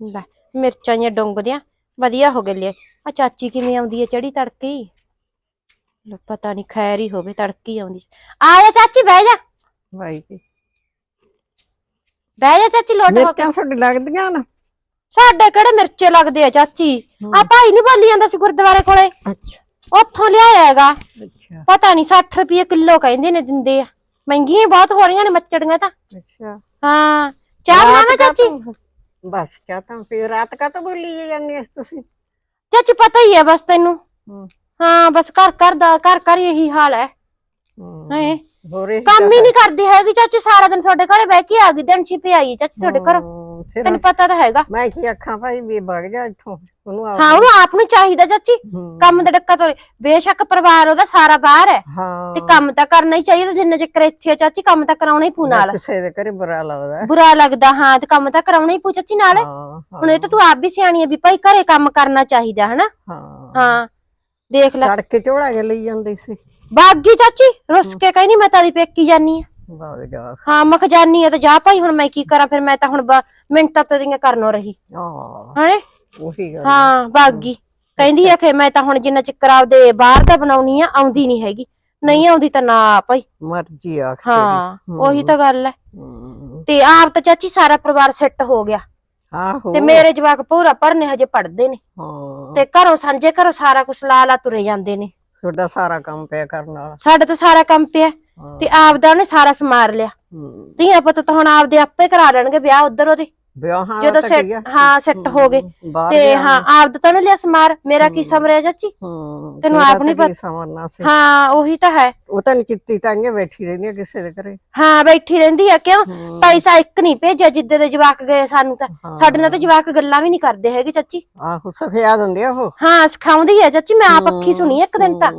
ਲੈ ਮਿਰਚਾਂ ਜਾਂ ਡੁੰਗਦੀਆਂ ਵਧੀਆ ਹੋ ਗਏ ਲੈ। ਆ ਚਾਚੀ ਕਿਵੇਂ ਆਉਂਦੀ ਹੈ ਚੜੀ ਤੜਕੀ ਲੈ ਪਤਾ ਨਹੀਂ ਖੈਰ ਹੀ ਹੋਵੇ ਤੜਕੀ ਆਉਂਦੀ। ਆ ਜਾ ਚਾਚੀ ਬਹਿ ਜਾ। ਭਾਈ ਬਹਿ ਜਾ ਚਾਚੀ ਲੋਟ ਹੋ ਕੇ। ਮਿਰਚਾਂ ਤੁਹਾਡੇ ਲੱਗਦੀਆਂ ਨਾ ਸਾਡੇ ਕਿਹੜੇ ਮਿਰਚੇ ਲੱਗਦੇ ਆ ਚਾਚੀ? ਆ ਭਾਈ ਨਹੀਂ ਬੋਲੀ ਜਾਂਦਾ ਸੀ ਗੁਰਦੁਆਰੇ ਕੋਲੇ? ਅੱਛਾ। ਉੱਥੋਂ ਲਿਆਇਆ ਹੈਗਾ। ਅੱਛਾ। ਪਤਾ ਨਹੀਂ 60 ਰੁਪਏ ਕਿਲੋ ਕਹਿੰਦੇ ਨੇ ਦਿੰਦੇ ਆ। ਮਹਿੰਗੀਆਂ ਬਹੁਤ ਹੋ ਰਹੀਆਂ ਨੇ ਮੱਚੜੀਆਂ ਤਾਂ। ਅੱਛਾ। ਹਾਂ। ਚਾਹ ਬਣਾਵਾਂ ਚਾਚੀ? ਬਸ ਚਾਹ ਤਾਂ ਫਿਰ ਰਾਤ ਕਾ ਤਾਂ ਬੋਲੀ ਜਾਂਦੀ ਐ ਤੁਸੀਂ? ਚਾਚੀ ਪਤਾ ਹੀ ਹੈ ਬਸ ਤੈਨੂੰ। ਹੂੰ। ਹਾਂ ਬਸ ਘਰ ਘਰ ਦਾ ਘਰ ਘਰ ਇਹੀ ਹਾਲ ਹੈ। ਹੂੰ। ਹੈ? ਹੋਰ ਇਹ ਕੰਮ ਹੀ ਨਹੀਂ ਕਰਦੀ ਹੈਗੀ ਚਾਚੀ ਸਾਰਾ ਦਿਨ ਤੁਹਾਡੇ ਘਰੇ ਬਹਿ ਕੇ ਆ ਗਈ ਦਿਨ ਛਿਪੇ ਆਈ ਚਾਚੀ ਤੁਹਾਡੇ ਘਰ। ਫਿਰ ਤੈਨੂੰ ਪਤਾ ਤਾਂ ਹੈਗਾ। ਮੈਂ ਕੀ ਆਖਾਂ ਭਾਈ ਵੀ ਵਗ ਜਾ ਇੱਥੋਂ। ਉਹਨੂੰ ਆਪ ਹਾਂ ਉਹਨੂੰ ਆਪ ਨੂੰ ਚਾਹੀਦਾ ਚਾਚੀ। ਹੂੰ। ਕੰਮ ਦਾ ਡੱਕਾ ਤੋਂ ਬੇਸ਼ੱਕ ਪਰਿਵਾਰ ਉਹਦਾ ਸਾਰਾ ਬਾਹਰ ਹੈ। ਹਾਂ। ਤੇ ਕੰਮ ਤਾਂ ਕਰਨਾ ਹੀ ਚਾਹੀਦਾ ਜਿੰਨਾ ਚਿਰ ਇੱਥੇ ਆ ਚਾਚੀ ਕੰਮ ਤਾਂ ਕਰਾਉਣਾ ਹੀ ਪੂ ਨਾਲ। ਕਿਸੇ ਦੇ ਘਰੇ ਬੁਰਾ ਲੱਗਦਾ। ਬੁਰਾ ਲੱਗਦਾ ਹਾਂ ਤੇ ਕੰਮ ਤਾਂ ਕਰਾਉਣਾ ਹੀ ਪੂ ਚਾਚੀ ਨਾਲ। ਹਾਂ ਹੁਣ ਇਹ ਤਾਂ ਤੂੰ ਆਪ ਵੀ ਸਿਆਣੀ ਹੈ ਵੀ ਭਾਈ ਘਰੇ ਕੰਮ ਕਰਨਾ ਚਾਹੀਦਾ ਹਨਾ? ਹਾਂ। ਹਾਂ ਦੇਖ ਲੈ। ਤੜਕੇ ਝੋਲਾ ਕੇ ਲਈ ਜਾਂਦੀ ਸੀ। ਬਾਗੀ ਚਾਚੀ ਰੁੱਸ ਕੇ ਕਹਿੰਦੀ ਮੈਂ ਤਾਂ ਦੀ ਪੇਕੀ ਜਾਨੀ ਆ ਜਾ। ਹਾਂ ਮੈਂ ਖਜ਼ਾਨੀ ਆ ਤੇ ਜਾ ਭਾਈ ਹੁਣ ਮੈਂ ਕੀ ਕਰਾਂ? ਫਿਰ ਮੈਂ ਤਾਂ ਹੁਣ ਬ- ਮਿੰਟਾਂ ਤੋਂ ਦੀਆਂ ਕਰਨੋਂ ਰਹੀ। ਹਾਂ। ਹਣੇ? ਉਹੀ ਗੱਲ ਹਾਂ ਬਾਗੀ। ਕਹਿੰਦੀ ਆ ਕਿ ਮੈਂ ਤਾਂ ਹੁਣ ਜਿੰਨਾ ਚਿਰ ਆਪਦੇ ਬਾਹਰ ਦਾ ਬਣਾਉਣੀ ਆ ਆਉਂਦੀ ਨਹੀਂ ਹੈਗੀ। ਨਹੀਂ ਆਉਂਦੀ ਤਾਂ ਨਾ ਭਾਈ। ਮਰਜ਼ੀ ਆਖ ਹਾਂ ਉਹੀ ਤਾਂ ਗੱਲ ਹੈ ਹੂੰ। ਤੇ ਆਪ ਤਾਂ ਚਾਚੀ ਸਾਰਾ ਪਰਿਵਾਰ ਸੈੱਟ ਹੋ ਗਿਆ। ਆਹੋ। ਤੇ ਮੇਰੇ ਜਵਾਕ ਪੂਰਾ ਭਰਨੇ ਹਜੇ ਪੜਦੇ ਨੇ। ਹਾਂ। ਤੇ ਘਰੋਂ ਸਾਂਝੇ ਘਰੋਂ ਸਾਰਾ ਕੁਝ ਲਾ ਲਾ ਤੁਰੇ ਜਾਂਦੇ ਨੇ। ਤੁਹਾਡਾ ਸਾਰਾ ਕੰਮ ਪਿਆ ਕਰਨ ਵਾਲਾ। ਸਾਡੇ ਤਾਂ ਸਾਰਾ ਕੰਮ ਪਿਆ। ਤੇ ਆਪਦਾ ਉਹਨੇ ਸਾਰਾ ਸਮਾਰ ਲਿਆ। ਹੂੰ। ਧੀਆਂ ਪੁੱਤ ਤਾਂ ਹੁਣ ਆਪਦੇ ਆਪੇ ਕਰਾ ਲੈਣਗੇ ਵਿਆਹ ਉਧਰ ਉਹਦੇ। ਵਿਆਹਾਂ ਜਦੋਂ ਸੈੱਟ? ਹਾਂ ਸੈੱਟ ਹੋ ਗਏ। ਤੇ ਹਾਂ ਆਪਦਾ ਤਾਂ ਉਹਨੇ ਲਿਆ ਸਮਾਰ। ਮੇਰਾ ਕੀ ਸਮਰਿਆ ਚਾਚੀ? ਹੂੰ ਤੈਨੂੰ ਆਪ ਨੀ ਤਾਂ ਕੀ ਪਤਾ। ਹਾਂ ਉਹੀ ਤਾਂ ਹੈ। ਉਹ ਤਾਂ ਨੀ ਚਿੱਤੀ ਤਾਂਗੇ ਬੈਠੀ ਰਹਿੰਦੀ ਆ ਕਿਸੇ ਦੇ ਘਰੇ। ਹਾਂ ਬੈਠੀ ਰਹਿੰਦੀ ਆ ਕਿਉਂ। ਪੈਸਾ ਇੱਕ ਨਹੀਂ ਭੇਜਿਆ ਜਿੱਦੇ ਦੇ ਜਵਾਕ ਗਏ ਸਾਨੂੰ ਤਾਂ। ਸਾਡੇ ਨਾਲ ਤਾਂ ਜਵਾਕ ਗੱਲਾਂ ਵੀ ਨਹੀਂ ਕਰਦੇ ਹੈਗੇ ਚਾਚੀ। ਆਹੋ ਸਫਿਆਦ ਹੁੰਦੇ ਆ ਉਹ। ਹਾਂ ਸਿਖਾਉਂਦੀ ਆ ਚਾਚੀ ਮੈਂ ਆਪ ਅੱਖੀ ਸੁਣੀ ਇੱਕ ਦਿਨ ਤਾਂ।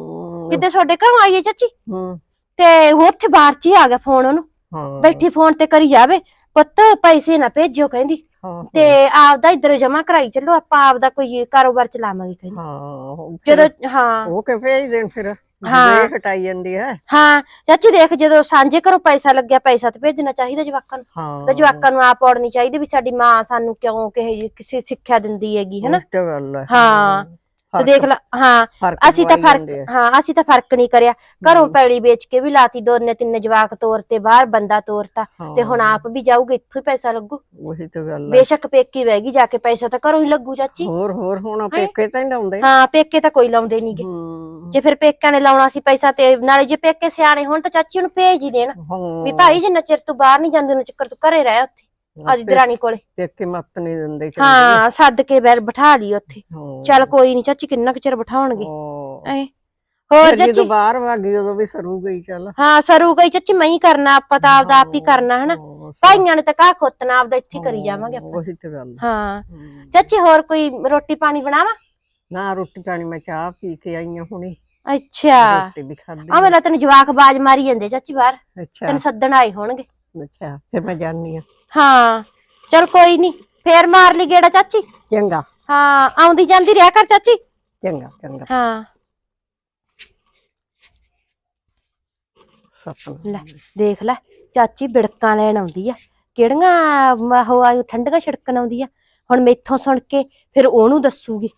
ਜਿੱਦੇ ਤੁਹਾਡੇ ਘਰੋਂ ਆਈ ਹੈ ਚਾਚੀ? ਹੂੰ। ਤੇ ਉੱਥੇ ਬਾਹਰ ਚ ਹੀ ਆ ਗਿਆ ਫੋਨ ਉਹਨੂੰ। ਹਾਂ। ਬੈਠੀ ਫੋਨ ਤੇ ਕਰੀ ਜਾਵੇ। ਪੁੱਤ ਪੈਸੇ ਨਾ ਭੇਜਿਓ ਕਹਿੰਦੀ। ਹਾਂ, ਤੇ ਆਪਦਾ ਇੱਧਰ ਜਮਾ ਕਰਾਈ ਚੱਲੋ ਆਪਾਂ ਆਪਦਾ ਕੋਈ ਕਾਰੋਬਾਰ ਚਲਾਵਾਂਗੇ ਕਹਿੰਦੀ। ਹਾਂ ਉਹ ਫਿਰ- ਜਦੋਂ ਹਾਂ। ਉਹ ਕਿ ਭੇਜ ਦੇਣ ਫਿਰ? ਹਾਂ। ਜੇ ਹਟਾਈ ਜਾਂਦੀ ਹੈ। ਹਾਂ ਚਾਚੀ ਦੇਖ ਜਦੋਂ ਸਾਂਝੇ ਘਰੋਂ ਪੈਸਾ ਲੱਗਿਆ ਪੈਸਾ ਤੇ ਭੇਜਣਾ ਚਾਹੀਦਾ ਜਵਾਕਾਂ ਨੂੰ। ਹਾਂ। ਤੇ ਜਵਾਕਾਂ ਨੂੰ ਆਪ ਔੜਨੀ ਚਾਹੀਦੀ ਵੀ ਸਾਡੀ ਮਾਂ ਸਾਨੂੰ ਕਿਉਂ ਕਿਹੇ ਕਿਸੇ ਸਿੱਖਿਆ ਦਿੰਦੀ ਹੈਗੀ ਹਨਾ? ਗੱਲ ਹਾਂ। ਤੇ ਦੇਖ ਲੈ ਹਾਂ ਫ਼ਰਕ ਅਸੀਂ ਤਾਂ ਫ਼ਰਕ ਜਾਂਦੇ ਆ। ਹਾਂ ਅਸੀਂ ਤਾਂ ਫ਼ਰਕ ਨਹੀਂ ਕਰਿਆ। ਘਰੋਂ ਪੈਲੀ ਵੇਚ ਕੇ ਵੀ ਲਾਤੀ ਦੋਨੇ ਤਿੰਨ ਜਵਾਕ ਤੋਰ ਤੇ ਬਾਹਰ ਬੰਦਾ ਤੋਰਤਾ ਤੇ ਹੁਣ ਆਪ ਵੀ ਜਾਊਗੇ ਇੱਥੋਂ ਹੀ ਪੈਸਾ ਲੱਗੂ। ਉਹੀ ਤਾਂ ਗੱਲ ਹੈ ਬੇਸ਼ੱਕ ਪੇਕੀ ਬਹਿ ਜਾ ਕੇ ਪੈਸਾ ਤਾਂ ਘਰੋਂ ਹੀ ਲੱਗੂ ਚਾਚੀ। ਹੋਰ ਹੋਰ ਹੁਣ ਪੇਕੇ ਤਾਂ ਨਹੀਂ ਲਾਉਂਦੇ। ਹਾਂ ਪੇਕੇ ਤਾਂ ਕੋਈ ਲਾਉਂਦੇ ਨਹੀਂਗੇ ਹੂੰ। ਜੇ ਫਿਰ ਪੇਕਿਆਂ ਨੇ ਲਾਉਣਾ ਸੀ ਪੈਸਾ ਤੇ ਨਾਲੇ ਜੇ ਪੇਕੇ ਸਿਆਣੇ ਹੋਣ ਤਾਂ ਚਾਚੀ ਉਹਨੂੰ ਭੇਜ ਹੀ ਦੇਣ। ਵੀ ਭਾਈ ਜਿੰਨਾ ਚਿਰ ਤੂੰ ਬਾਹਰ ਨਹੀਂ ਜਾਂਦੀ ਉਹਨਾਂ ਚੱਕਰ ਤੂੰ ਘਰੇ ਰਹਿ ਉੱਥੇ। ਅੱਜ ਦਰਾਣੀ ਕੋਲੇ। ਪੇਕੇ ਮੱਤ ਨਹੀਂ ਦਿੰਦੇ ਚੰਗੀ। ਹਾਂ ਸੱਦ ਕੇ ਬੈਰ ਬਿਠਾ ਲਈ ਉੱਥੇ। ਹਾਂ। ਚੱਲ ਕੋਈ ਨਹੀਂ ਚਾਚੀ ਕਿੰਨਾ ਕੁ ਚਿਰ ਬਿਠਾਉਣਗੇ? ਹਾਂ। ਐ ਹੋਰ ਫਿਰ ਜਦੋਂ ਚਾਚੀ? ਬਾਹਰ ਵਾਗੀ ਉਦੋਂ ਵੀ ਸਰੂ ਗਈ ਚੱਲ। ਹਾਂ ਸਰੂ ਗਈ ਚਾਚੀ ਮੈਂ ਹੀ ਕਰਨਾ ਆਪਾਂ ਤਾਂ ਆਪਦਾ ਆਪ ਹੀ ਕਰਨਾ ਹਨਾ। ਹਾਂ, ਭਾਈਆਂ ਨੇ ਤਾਂ ਕਾ ਖੋਤਨਾ ਆਪਦਾ ਇੱਥੇ ਹੀ ਕਰੀ ਜਾਵਾਂਗੇ ਆਪਾਂ। ਉਹੀ ਤੇ ਗੱਲ। ਹੈ। ਚਾਚੀ ਹੋਰ ਕੋਈ ਰੋਟੀ ਪਾਣੀ ਬਣਾਵਾ? ਨਾ ਰੋਟੀ ਪਾਣੀ ਮੈਂ ਚਾਹ ਪੀ ਕੇ ਆਈ ਹਾਂ ਹੁਣੀ। ਅੱਛਾ। ਰੋਟੀ ਵੀ ਖਾਧੀ ਆ। ਮੇਰਾ ਤੈਨੂੰ ਜਵਾਕ ਬਾਜ ਮਾਰੀ ਜਾਂਦੇ ਚਾਚੀ ਬਾਹਰ। ਅੱਛਾ। ਤੈਨੂੰ ਸੱਦਣ ਆਏ ਹੋਣਗੇ। ਅੱਛਾ ਫਿਰ ਮੈਂ ਜਾਣੀ ਆ ਹਾਂ ਚਲ ਕੋਈ ਨਹੀਂ ਫੇਰ ਮਾਰ ਲਈ ਗੇੜਾ ਚਾਚੀ। ਚੰਗਾ। ਹਾਂ ਆਉਂਦੀ ਜਾਂਦੀ ਰਿਹਾ ਕਰ ਚਾਚੀ। ਚੰਗਾ ਚੰਗਾ। ਹਾਂ। ਸਪਨਾ ਲੈ ਦੇਖ ਲੈ ਚਾਚੀ ਬਿੜਕਾਂ ਲੈਣ ਆਉਂਦੀ ਆ। ਕਿਹੜੀਆਂ ਉਹ ਆ ਠੰਡੀਆਂ ਛਿੜਕਣ ਆਉਂਦੀ ਆ। ਹੁਣ ਮੈਥੋਂ ਸੁਣ ਕੇ ਫਿਰ ਉਹਨੂੰ ਦੱਸੂਗੀ।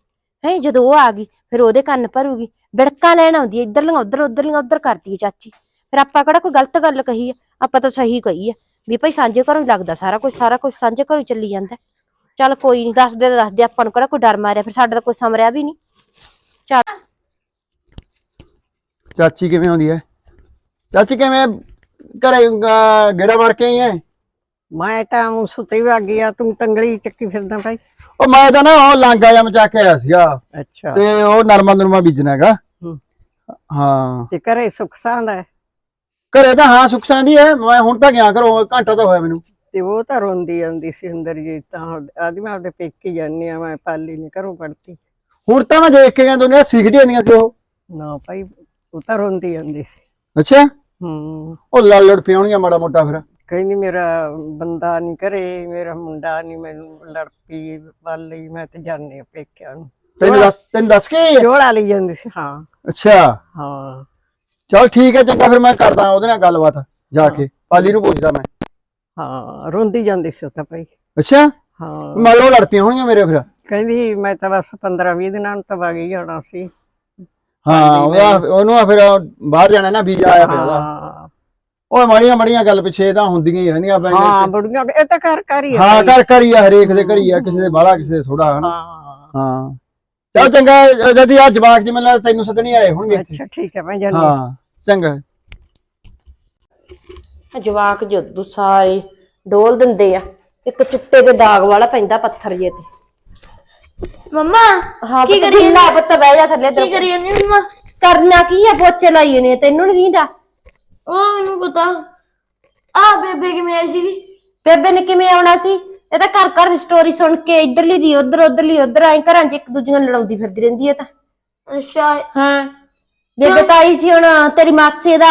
ਹੈ ਜਦੋਂ ਉਹ ਆ ਗਈ ਫਿਰ ਉਹਦੇ ਕੰਨ ਭਰੂਗੀ। ਬਿੜਕਾਂ ਲੈਣ ਆਉਂਦੀ ਆ ਇੱਧਰਲੀਆਂ ਉੱਧਰ ਉੱਧਰਲੀਆਂ ਉੱਧਰ ਕਰਦੀ ਆ ਚਾਚੀ। ਫਿਰ ਆਪਾਂ ਕਿਹੜਾ ਕੋਈ ਗਲਤ ਗੱਲ ਕਹੀ ਆ? ਆਪਾਂ ਤਾਂ ਸਹੀ ਕਹੀ ਆ। ਵੀ ਭਾਈ ਸਾਂਝੇ ਘਰੋਂ ਹੀ ਲੱਗਦਾ ਸਾਰਾ ਕੁਝ ਸਾਰਾ ਕੁਝ ਸਾਂਝੇ ਘਰੋਂ ਹੀ ਚੱਲੀ ਜਾਂਦਾ। ਚੱਲ ਕੋਈ ਨਹੀਂ ਦੱਸ ਦੇ ਤਾਂ ਦੱਸ ਦੇ ਆਪਾਂ ਨੂੰ ਕਿਹੜਾ ਕੋਈ ਡਰ ਮਾਰਿਆ? ਫਿਰ ਸਾਡਾ ਤਾਂ ਕੋਈ ਸਮਰਿਆ ਵੀ ਨਹੀਂ ਚੱਲ। ਚਾਚੀ ਕਿਵੇਂ ਆਉਂਦੀ ਹੈ ਚਾਚੀ ਕਿਵੇਂ ਘਰੇ ਅਹ, ਗੇੜਾ ਮਾਰ ਕੇ ਆਈ ਹੈ ਮੈਂ ਤਾਂ ਊਂ ਸੁੱਤੀ ਵਾਗੀ ਆ ਤੂੰ ਤੰਗਲੀ ਚੱਕੀ ਫਿਰਦਾ ਭਾਈ। ਉਹ ਮੈਂ ਤਾਂ ਨਾ ਉਹ ਲਾਂਗਾ ਜਾਂ ਮਚਾ ਕੇ ਆਇਆ ਸੀਗਾ। ਅੱਛਾ। ਤੇ ਉਹ ਨਰਮਾ ਨਰਮਾ ਬੀਜਣਾ ਹੈਗਾ। ਹੂੰ। ਹਾਂ। ਤੇ ਘਰੇ ਸੁੱਖ ਸਾਂਦ ਹੈ ਘਰੇ ਤਾਂ ਹਾਂ ਸੁੱਖ ਸਾਂਦੀ ਹੈ ਮੈਂ ਹੁਣ ਤਾਂ ਗਿਆ ਘਰੋਂ ਘੰਟਾ ਤਾਂ ਹੋਇਆ ਮੈਨੂੰ। ਤੇ ਉਹ ਤਾਂ ਰੋਂਦੀ ਆਉਂਦੀ ਸੀ ਅੰਦਰ ਜੀ ਤਾਂ ਆਦੀ ਮੈਂ ਆਪਦੇ ਪੇਕੇ ਜਾਨੀ ਆ ਮੈਂ ਪਾਲੀ ਨਹੀਂ ਘਰੋਂ ਪੜਤੀ ਹੁਣ ਤਾਂ ਮੈਂ ਦੇਖ ਕੇ ਗਿਆ ਦੋਨੀਆਂ ਸਿੱਖਦੀ ਹੁੰਦੀਆਂ ਸੀ ਉਹ। ਨਾ ਭਾਈ ਉਹ ਤਾਂ ਰੋਂਦੀ ਆਉਂਦੀ ਸੀ। ਅੱਛਾ? ਹੂੰ। ਉਹ ਲੜ ਲੜ ਪਿਆਉਣੀਆਂ ਮਾੜਾ ਮੋਟਾ ਫਿਰ। ਕਹਿੰਦੀ ਮੇਰਾ ਬੰਦਾ ਨਹੀਂ ਘਰੇ ਮੇਰਾ ਮੁੰਡਾ ਨਹੀਂ ਮੈਨੂੰ ਲੜ ਪਈ ਪਾਲੀ ਮੈਂ ਤੇ ਜਾਣੀ ਆ ਪੇਕਿਆਂ ਨੂੰ। ਤੈਨੂੰ ਦੱਸ ਤੈਨੂੰ ਦੱਸ ਕੇ? ਝੋਲਾ ਲਈ ਜਾਂਦੀ ਸੀ ਹਾਂ। ਅੱਛਾ। ਹਾਂ। ਚਲ ਠੀਕ ਹੈ ਚੰਗਾ ਫਿਰ ਮੈਂ ਕਰਦਾ ਉਹਦੇ ਨਾਲ ਗੱਲਬਾਤ ਜਾ ਕੇ। ਪਾਲੀ ਨੂੰ ਪੁੱਛਦਾ ਮੈਂ। ਹਾਂ ਰੋਂਦੀ ਜਾਂਦੀ ਸੀ ਉਹ ਤਾਂ ਭਾਈ। ਅੱਛਾ? ਹਾਂ। ਮਗਰੋਂ ਲੜ ਪਈਆਂ ਹੋਣਗੀਆਂ ਮੇਰੇ ਫਿਰ। ਕਹਿੰਦੀ ਮੈਂ ਤਾਂ ਬਸ 15 20 ਦਿਨਾਂ ਨੂੰ ਤਾਂ ਵਗ ਹੀ ਜਾਣਾ ਸੀ। ਹਾਂ ਉਹਨੂੰ ਆ ਫਿਰ ਬਾਹਰ ਜਾਣਾ ਨਾ ਵੀਜ਼ਾ ਆਇਆ ਪਿਆ ਉਹਦਾ। ਹਾਂ। ਓਏ ਮਾੜੀਆਂ ਮਾੜੀਆਂ ਗੱਲ ਪਿੱਛੇ ਤਾਂ ਹੁੰਦੀਆਂ ਹੀ ਰਹਿੰਦੀਆਂ ਹਾਂ ਪੈਂਦੀਆਂ ਬੁੜੀਆਂ ਇਹ ਤਾਂ ਘਰ ਘਰ ਹੀ ਹਾਂ। ਕਰ ਕਰੀ ਆ ਹਰੇਕ ਦੇ ਘਰੀ ਆ ਕਿਸੇ ਦੇ ਬਾਹਲਾ ਕਿਸੇ ਦੇ ਥੋੜਾ ਹਾਂ। ਹਾਂ। ਚੱਲ ਚੰਗਾ ਜਦੀ ਆ ਜਵਾਕ ਜੀ ਮੈਨੂੰ ਲੱਗਦਾ ਤੈਨੂੰ ਸੱਦਣੀ ਆਏ ਹੋਣਗੇ ਇੱਥੇ। ਅੱਛਾ ਠੀਕ ਹੈ ਮੈਂ ਜਾਣੀ ਹਾਂ। ਚੰਗਾ। ਜਵਾਕ ਜੱਦੂ ਸਾਰੇ ਡੋਲ ਦਿੰਦੇ ਆ। ਇੱਕ ਚਿੱਟੇ ਦੇ ਦਾਗ ਵਾਲਾ ਪੈਂਦਾ ਪੱਥਰ ਜੇ ਤੇ। ਮੰਮਾ ਹਾਂ ਕੀ ਪੁੱਤ ਕਰੀ ਗਿੱਲਾ ਪੁੱਤ ਬਹਿ ਜਾ ਥੱਲੇ ਕੀ ਤੇ ਕਰੀ ਜਾਂਦੀ ਮੰਮਾ? ਕਰਨਾ ਕੀ ਆ ਪੋਚੇ ਲਾਈ ਨੇ ਤੈਨੂੰ ਨਹੀਂ ਦੀਂਦਾ? ਉਹ ਮੈਨੂੰ ਪਤਾ। ਆ ਬੇਬੇ ਕਿਵੇਂ ਆਈ ਸੀਗੀ? ਬੇਬੇ ਨੇ ਕਿਵੇਂ ਆਉਣਾ ਸੀ? ਇਹ ਤਾਂ ਘਰ ਘਰ ਦੀ ਸਟੋਰੀ ਸੁਣ ਕੇ ਇਧਰਲੀ ਦੀ ਉਧਰ ਉਧਰਲੀ ਉਧਰ ਆਈ ਘਰਾਂ 'ਚ ਇੱਕ ਦੂਜੀਆਂ ਨੂੰ ਲੜਾਉਂਦੀ ਫਿਰਦੀ ਰਹਿੰਦੀ ਹੈ ਤਾਂ। ਅੱਛਾ। ਹਾਂ। ਬੇਬੇ ਤਾਂ ਆਈ ਸੀ ਹੁਣ ਤੇਰੀ ਮਾਸੀ ਦਾ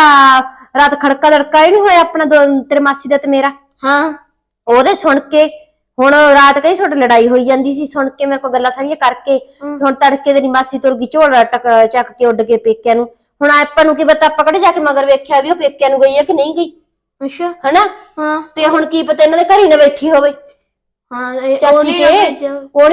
ਰਾਤ ਖੜਕਾ ਲੜਕਾ ਹੀ ਨਹੀਂ ਹੋਇਆ ਆਪਣਾ ਦੋ- ਤੇਰੇ ਮਾਸੀ ਦਾ ਤੇ ਮੇਰਾ? ਹਾਂ। ਉਹਦੇ ਸੁਣ ਕੇ ਹੁਣ ਰਾਤ ਕਈ ਛੋਟ ਲੜਾਈ ਹੋਈ ਜਾਂਦੀ ਸੀ ਸੁਣ ਕੇ ਮੇਰੇ ਕੋਲ ਗੱਲਾਂ ਸਾਰੀਆਂ ਕਰਕੇ ਹੁਣ ਤੜਕੇ ਤੇਰੀ ਮਾਸੀ ਤੁਰ ਗਈ ਝੋਲਾ ਟਕ ਚੱਕ ਕੇ ਉੱਡ ਕੇ ਪੇਕਿਆਂ ਨੂੰ। ਹੁਣ ਆਪਾਂ ਨੂੰ ਕੀ ਪਤਾ ਆਪਾਂ ਕਿਹੜੇ ਜਾ ਕੇ ਮਗਰ ਵੇਖਿਆ ਵੀ ਉਹ ਪੇਕਿਆਂ ਨੂੰ ਗਈ ਹੈ ਕਿ ਨਹੀਂ ਗਈ? ਅੱਛਾ। ਹਨਾ? ਹਾਂ। ਤੇ ਹੁਣ ਕੀ ਪਤਾ ਇਹਨਾਂ ਦੇ ਘਰ ਹੀ ਨਾ ਬੈਠੀ ਹੋਵੇ। ਹਾਂ ਇਹ ਚਾਚੀ ਉਹਨੇ ਨਾ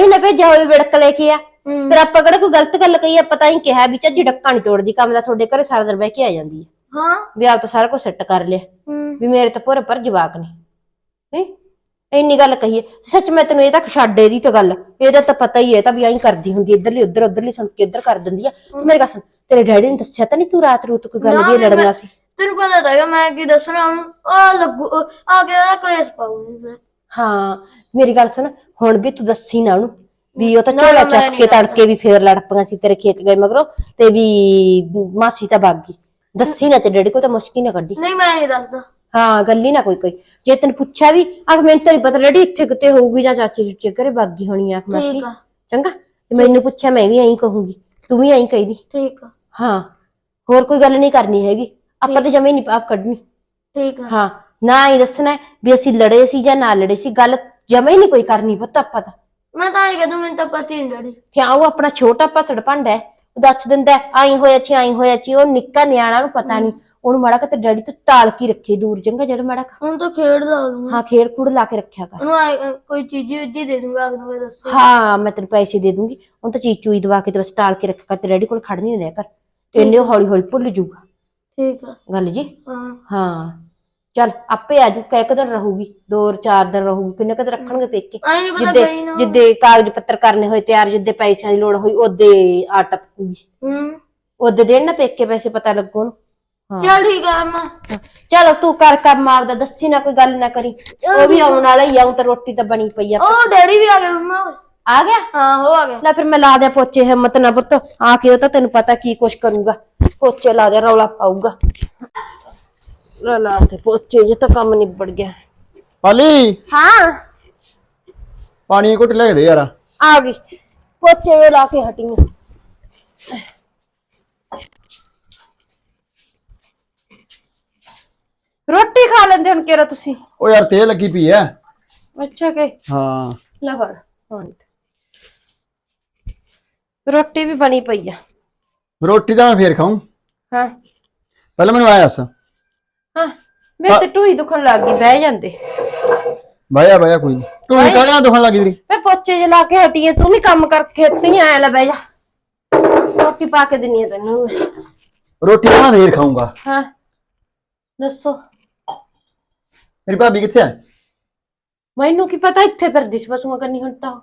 ਕੇ ਭੇਜਿਆ। ਨਾ ਹੋਵੇ ਵਿੜਕ ਲੈ ਕੇ ਆ। ਫਿਰ ਆਪਾਂ ਕਿਹੜਾ ਕੋਈ ਗਲਤ ਗੱਲ ਕਹੀ ਆ ਪਤਾ ਹੀ ਕਿਹਾ ਵੀ ਚਾਚੀ ਡੱਕਾ ਨਹੀਂ ਤੋੜਦੀ ਕੰਮ ਦਾ ਤੁਹਾਡੇ ਘਰੇ ਸਾਰਾ ਦਿਨ ਬਹਿ ਕੇ ਆ ਜਾਂਦੀ ਹੈ ਹਾਂ। ਵੀ ਆਪ ਤਾਂ ਸਾਰਾ ਕੁਝ ਸੈੱਟ ਕਰ ਲਿਆ। ਵੀ ਮੇਰੇ ਤਾਂ ਪੂਰੇ ਪਰ ਜਵਾਕ ਨੇ। ਨਹੀਂ ਇੰਨੀ ਗੱਲ ਕਹੀ ਹੈ ਸੱਚ ਮੈਂ ਤੈਨੂੰ ਇਹ ਤਾਂ ਛੱਡ ਇਹਦੀ ਤਾਂ ਗੱਲ। ਇਹਦਾ ਤਾਂ ਪਤਾ ਹੀ ਹੈ ਇਹ ਤਾਂ ਵੀ ਐਂ ਕਰਦੀ ਹੁੰਦੀ ਇੱਧਰਲੀ ਉੱਧਰ ਉੱਧਰਲੀ ਸੁਣ ਕੇ ਇੱਧਰ ਕਰ ਦਿੰਦੀ ਆ। ਤੂੰ ਮੇਰੀ ਸੁਣ ਤੇਰੇ ਡੈਡੀ ਨੇ ਦੱਸਿਆ ਤਾਂ ਨਹੀਂ ਤੂੰ ਰਾਤ ਰੂਤ ਕੋਈ ਗੱਲ ਨਾ, ਵੀ ਮੈਂ- ਲੜਨਾ ਸੀ ਤੈਨੂੰ ਪਤਾ ਤਾਂ ਹੈਗਾ ਮੈਂ ਕੀ ਦੱਸਣਾ ਉਹਨੂੰ? ਆ ਲੱਗੂ ਉਹ ਆ ਕੇ ਉਹਦਾ ਕਲੇਸ਼ ਪਾਉਣੀ ਫਿਰ। ਹਾਂ ਮੇਰੀ ਗੱਲ ਸੁਣ ਹੁਣ ਵੀ ਤੂੰ ਦੱਸੀ ਨਾ ਉਹਨੂੰ ਵੀ ਉਹ ਤਾਂ ਨਾ, ਝੋਲਾ ਮੈਂ ਚੱਕ ਨਹੀਂ ਕੇ ਤੜਕੇ ਵੀ ਫੇਰ ਲੜ ਪਈਆਂ ਸੀ ਤੇਰੇ ਖੇਤ ਗਏ ਮਗਰੋਂ ਤੇ ਵੀ ਮਾਸੀ ਤਾਂ ਭੱਗ ਗਈ। ਦੱਸੀ ਨਾ ਤੇ ਡੈਡੀ ਕੋ ਤਾਂ ਮੁਸ਼ਕੀ ਨਾ ਕੱਢੀ। ਨਹੀਂ ਮੈਂ ਨਹੀਂ ਦੱਸਦਾ। ਹਾਂ ਗੱਲ ਹੀ ਨਾ ਕੋਈ ਕਰੀ ਜੇ ਤੈਨੂੰ ਪੁੱਛਿਆ ਵੀ ਆਖ ਮੈਨੂੰ ਤਾਂ ਨੀ ਪਤਾ ਡੈਡੀ ਇੱਥੇ ਕਿਤੇ ਹੋਊਗੀ ਜਾਂ ਚਾਚੇ ਚੁੱਚੇ ਘਰੇ ਭੱਗ ਗਈ ਹੋਣੀ ਆਖ ਮਾਸੀ। ਠੀਕ ਆ। ਚੰਗਾ ਤੇ ਮੈਨੂੰ ਪੁੱਛਿਆ ਮੈਂ ਵੀ ਐਂ ਕਹੂੰਗੀ ਤੂੰ ਵੀ ਐਂ ਕਹੀਦੀ। ਠੀਕ ਆ। ਹਾਂ ਹੋਰ ਕੋਈ ਗੱਲ ਨਹੀਂ ਕਰਨੀ ਹੈਗੀ ਆਪਾਂ ਤਾਂ ਜਮੇ ਨਹੀਂ ਪਾਪ ਕੱਢਣੀ। ਠੀਕ ਆ। ਹਾਂ। ਨਾ ਹੀ ਦੱਸਣਾ ਹੈ ਵੀ ਅਸੀਂ ਲੜੇ ਸੀ ਜਾਂ ਨਾ ਲੜੇ ਸੀ ਗੱਲ ਜਮੇ ਹੀ ਨਹੀਂ ਕੋਈ ਕਰਨੀ ਪੁੱਤ ਆਪਾਂ ਤਾਂ। ਮੈਂ ਤਾਂ ਇਹ ਕਹਦੂ ਮੈਨੂੰ ਤਾਂ ਪਤਾ ਹੀ ਨਹੀਂ ਡੈਡੀ। ਕਿਉਂ ਉਹ ਆਪਣਾ ਛੋਟਾ ਭਸੜ ਭਾਂਡਾ ਹੈ ਉਹ ਦੱਸ ਦਿੰਦਾ ਹੈ, ਆਈ ਹੋਇਆ ਛੀ ਆਈ ਹੋਇਆ ਛੀ ਉਹ ਨਿੱਕਾ ਨਿਆਣਾ ਨੂੰ ਪਤਾ ਨਹੀਂ। ਉਹਨੂੰ ਮਾੜਾ ਕਿ ਡੈਡੀ ਤੋਂ ਟਾਲ ਕੇ ਰੱਖੇ ਦੂਰ ਚੰਗਾ ਜਿਹੜਾ ਮਾੜਾ ਕੁ। ਹੁਣ ਤਾਂ ਖੇਡਦਾ ਉਹਨੂੰ। ਹਾਂ ਖੇਡ ਖੂਡ ਲਾ ਕੇ ਰੱਖਿਆ ਕਰ। ਉਹਨੂੰ ਆਏ- ਕੋਈ ਚੀਜ਼ੀ ਉੱਜੀ ਦੇ ਦੂੰਗਾ ਅਗਨੂੰ ਇਹ ਦੱਸੋ। ਹਾਂ ਮੈਂ ਤੈਨੂੰ ਪੈਸੇ ਦੇ ਦੂੰਗੀ। ਹੁਣ ਤਾਂ ਚੀਚੂ ਹੀ ਦਵਾ ਕੇ ਤੇ ਬਸ ਟਾਲ ਕੇ ਰੱਖਿਆ ਕਰ ਤੇ ਡੈਡੀ ਕੋਲ ਖੜ ਨਹੀਂ ਦਿਆ ਕਰ। ਤੇ ਇਹਨੇ ਹੌਲੀ ਹੌਲੀ ਭੁੱਲ ਜਾਊਗਾ ਠੀਕ ਆ। ਗੱਲ ਜੀ? ਹਾਂ। ਹਾਂ। ਚੱਲ ਆਪੇ ਆਜੂ ਕਹਿ ਦਿਨ ਰਹੂਗੀ ਦੋ ਚਾਰ ਦਿਨ ਰਹੂਗੀ ਕਿੰਨੇ ਕੁ ਦਿਨ ਰੱਖਣਗੇ ਪੇਕੇ? ਨਹੀਂ ਪਤਾ ਜਿੱਦੇ ਗਈ ਨਾ। ਜਿੱਦੇ ਕਾਗਜ਼ ਪੱਤਰ ਕਰਨੇ ਹੋਏ ਤਿਆਰ ਜਿੱਦੇ ਪੈਸਿਆਂ ਦੀ ਲੋੜ ਹੋਈ ਉਹਦੇ ਆ ਟਪਕੂਗੀ ਹੂੰ ਉਹਦੇ ਦੇਣ ਨਾ ਪੇਕੇ ਪੈਸੇ ਪਤਾ ਲੱਗੂ ਹਾਂ। ਚੱਲ ਠੀਕ ਆ ਅੰਮਾ ਚਲੋ ਤੂੰ ਕਰ ਕੰਮ ਆਪਦਾ ਦੱਸੀ ਨਾ ਕੋਈ ਗੱਲ ਨਾ ਕਰੀ। ਉਹ ਵੀ ਆਉਣ ਵਾਲਾ ਹੀ ਆਉਂ ਤਾਂ ਰੋਟੀ ਤਾਂ ਬਣੀ ਪਈ ਆ। ਉਹ ਡੈਡੀ ਵੀ ਆ ਗਏ ਮੰਮਾ ਆ ਗਿਆ? ਹਾਂ ਉਹ ਆ ਗਿਆ। ਲੈ ਫਿਰ ਮੈਂ ਲਾ ਦਿਆਂ ਪੋਚੇ ਹਿੰਮਤ ਨਾ ਪੁੱਤ। ਆ ਕੇ ਉਹ ਤਾਂ ਤੈਨੂੰ ਪਤਾ ਕੀ ਕੁਛ ਕਰੂਗਾ। ਪੋਚੇ ਲਾ ਦਿਆਂ ਰੌਲਾ ਪਾਊਗਾ। ਲੈ ਲਾ ਤੇ ਪੋਚੇ ਜੇ ਤਾਂ ਕੰਮ ਨਿਬੜ ਗਿਆ। ਪਾਲੀ? ਹਾਂ। ਪਾਣੀ ਘੁੱਟ ਲੈ ਕੇ ਦੇ ਯਾਰ। ਆ ਗਈ। ਪੋਚੇ ਲਾ ਕੇ ਹਟੀ ਮੈਂ। ਰੋਟੀ ਖਾ ਲੈਂਦੇ ਹੁਣ ਕਿਹੜਾ ਤੁਸੀਂ? ਉਹ ਯਾਰ ਤੇ ਲੱਗੀ ਪਈ ਐ। ਅੱਛਾ ਕਿ? ਹਾਂ। ਲੈ ਫੜ। ਹੁਣ ਰੋਟੀ ਵੀ ਬਣੀ ਪਈ ਆ। ਰੋਟੀ ਤਾਂ ਮੈਂ ਫੇਰ ਖਾਉਂ ਹਾਂ। ਪਹਿਲਾਂ ਮੈਨੂੰ ਆਇਆ ਸ ਹਾਂ। ਮੇਰੇ ਤੇ ਟੂਈ ਦੁਖਣ ਲੱਗ ਗਈ ਬਹਿ ਜਾਂਦੇ। ਬਾਇਆ ਬਾਇਆ ਕੋਈ ਨਹੀਂ ਤੂੰ ਹੀ ਕਾਹਦੇ ਨਾਲ ਦੁਖਣ ਲੱਗੀ ਤੇਰੀ? ਮੈਂ ਪੋਚੇ ਜੇ ਲਾ ਕੇ ਹਟੀ ਐ ਤੂੰ ਵੀ ਕੰਮ ਕਰਕੇ ਹਟੀ ਐ ਲੈ ਬਹਿ ਜਾ। ਰੋਟੀ ਪਾ ਕੇ ਦਿੰਨੀ ਆ ਤੈਨੂੰ ਮੈਂ। ਰੋਟੀ ਤਾਂ ਮੈਂ ਫੇਰ ਖਾਊਂਗਾ। ਹਾਂ ਦੱਸੋ। ਮੇਰੀ ਭਾਬੀ ਕਿੱਥੇ ਐ ਮੈਨੂੰ ਕੀ ਪਤਾ ਇੱਥੇ ਫਿਰਦੀ ਸੀ ਪਸ਼ੂਆਂ ਕਰਨੀ ਹੁਣ ਤਾਂ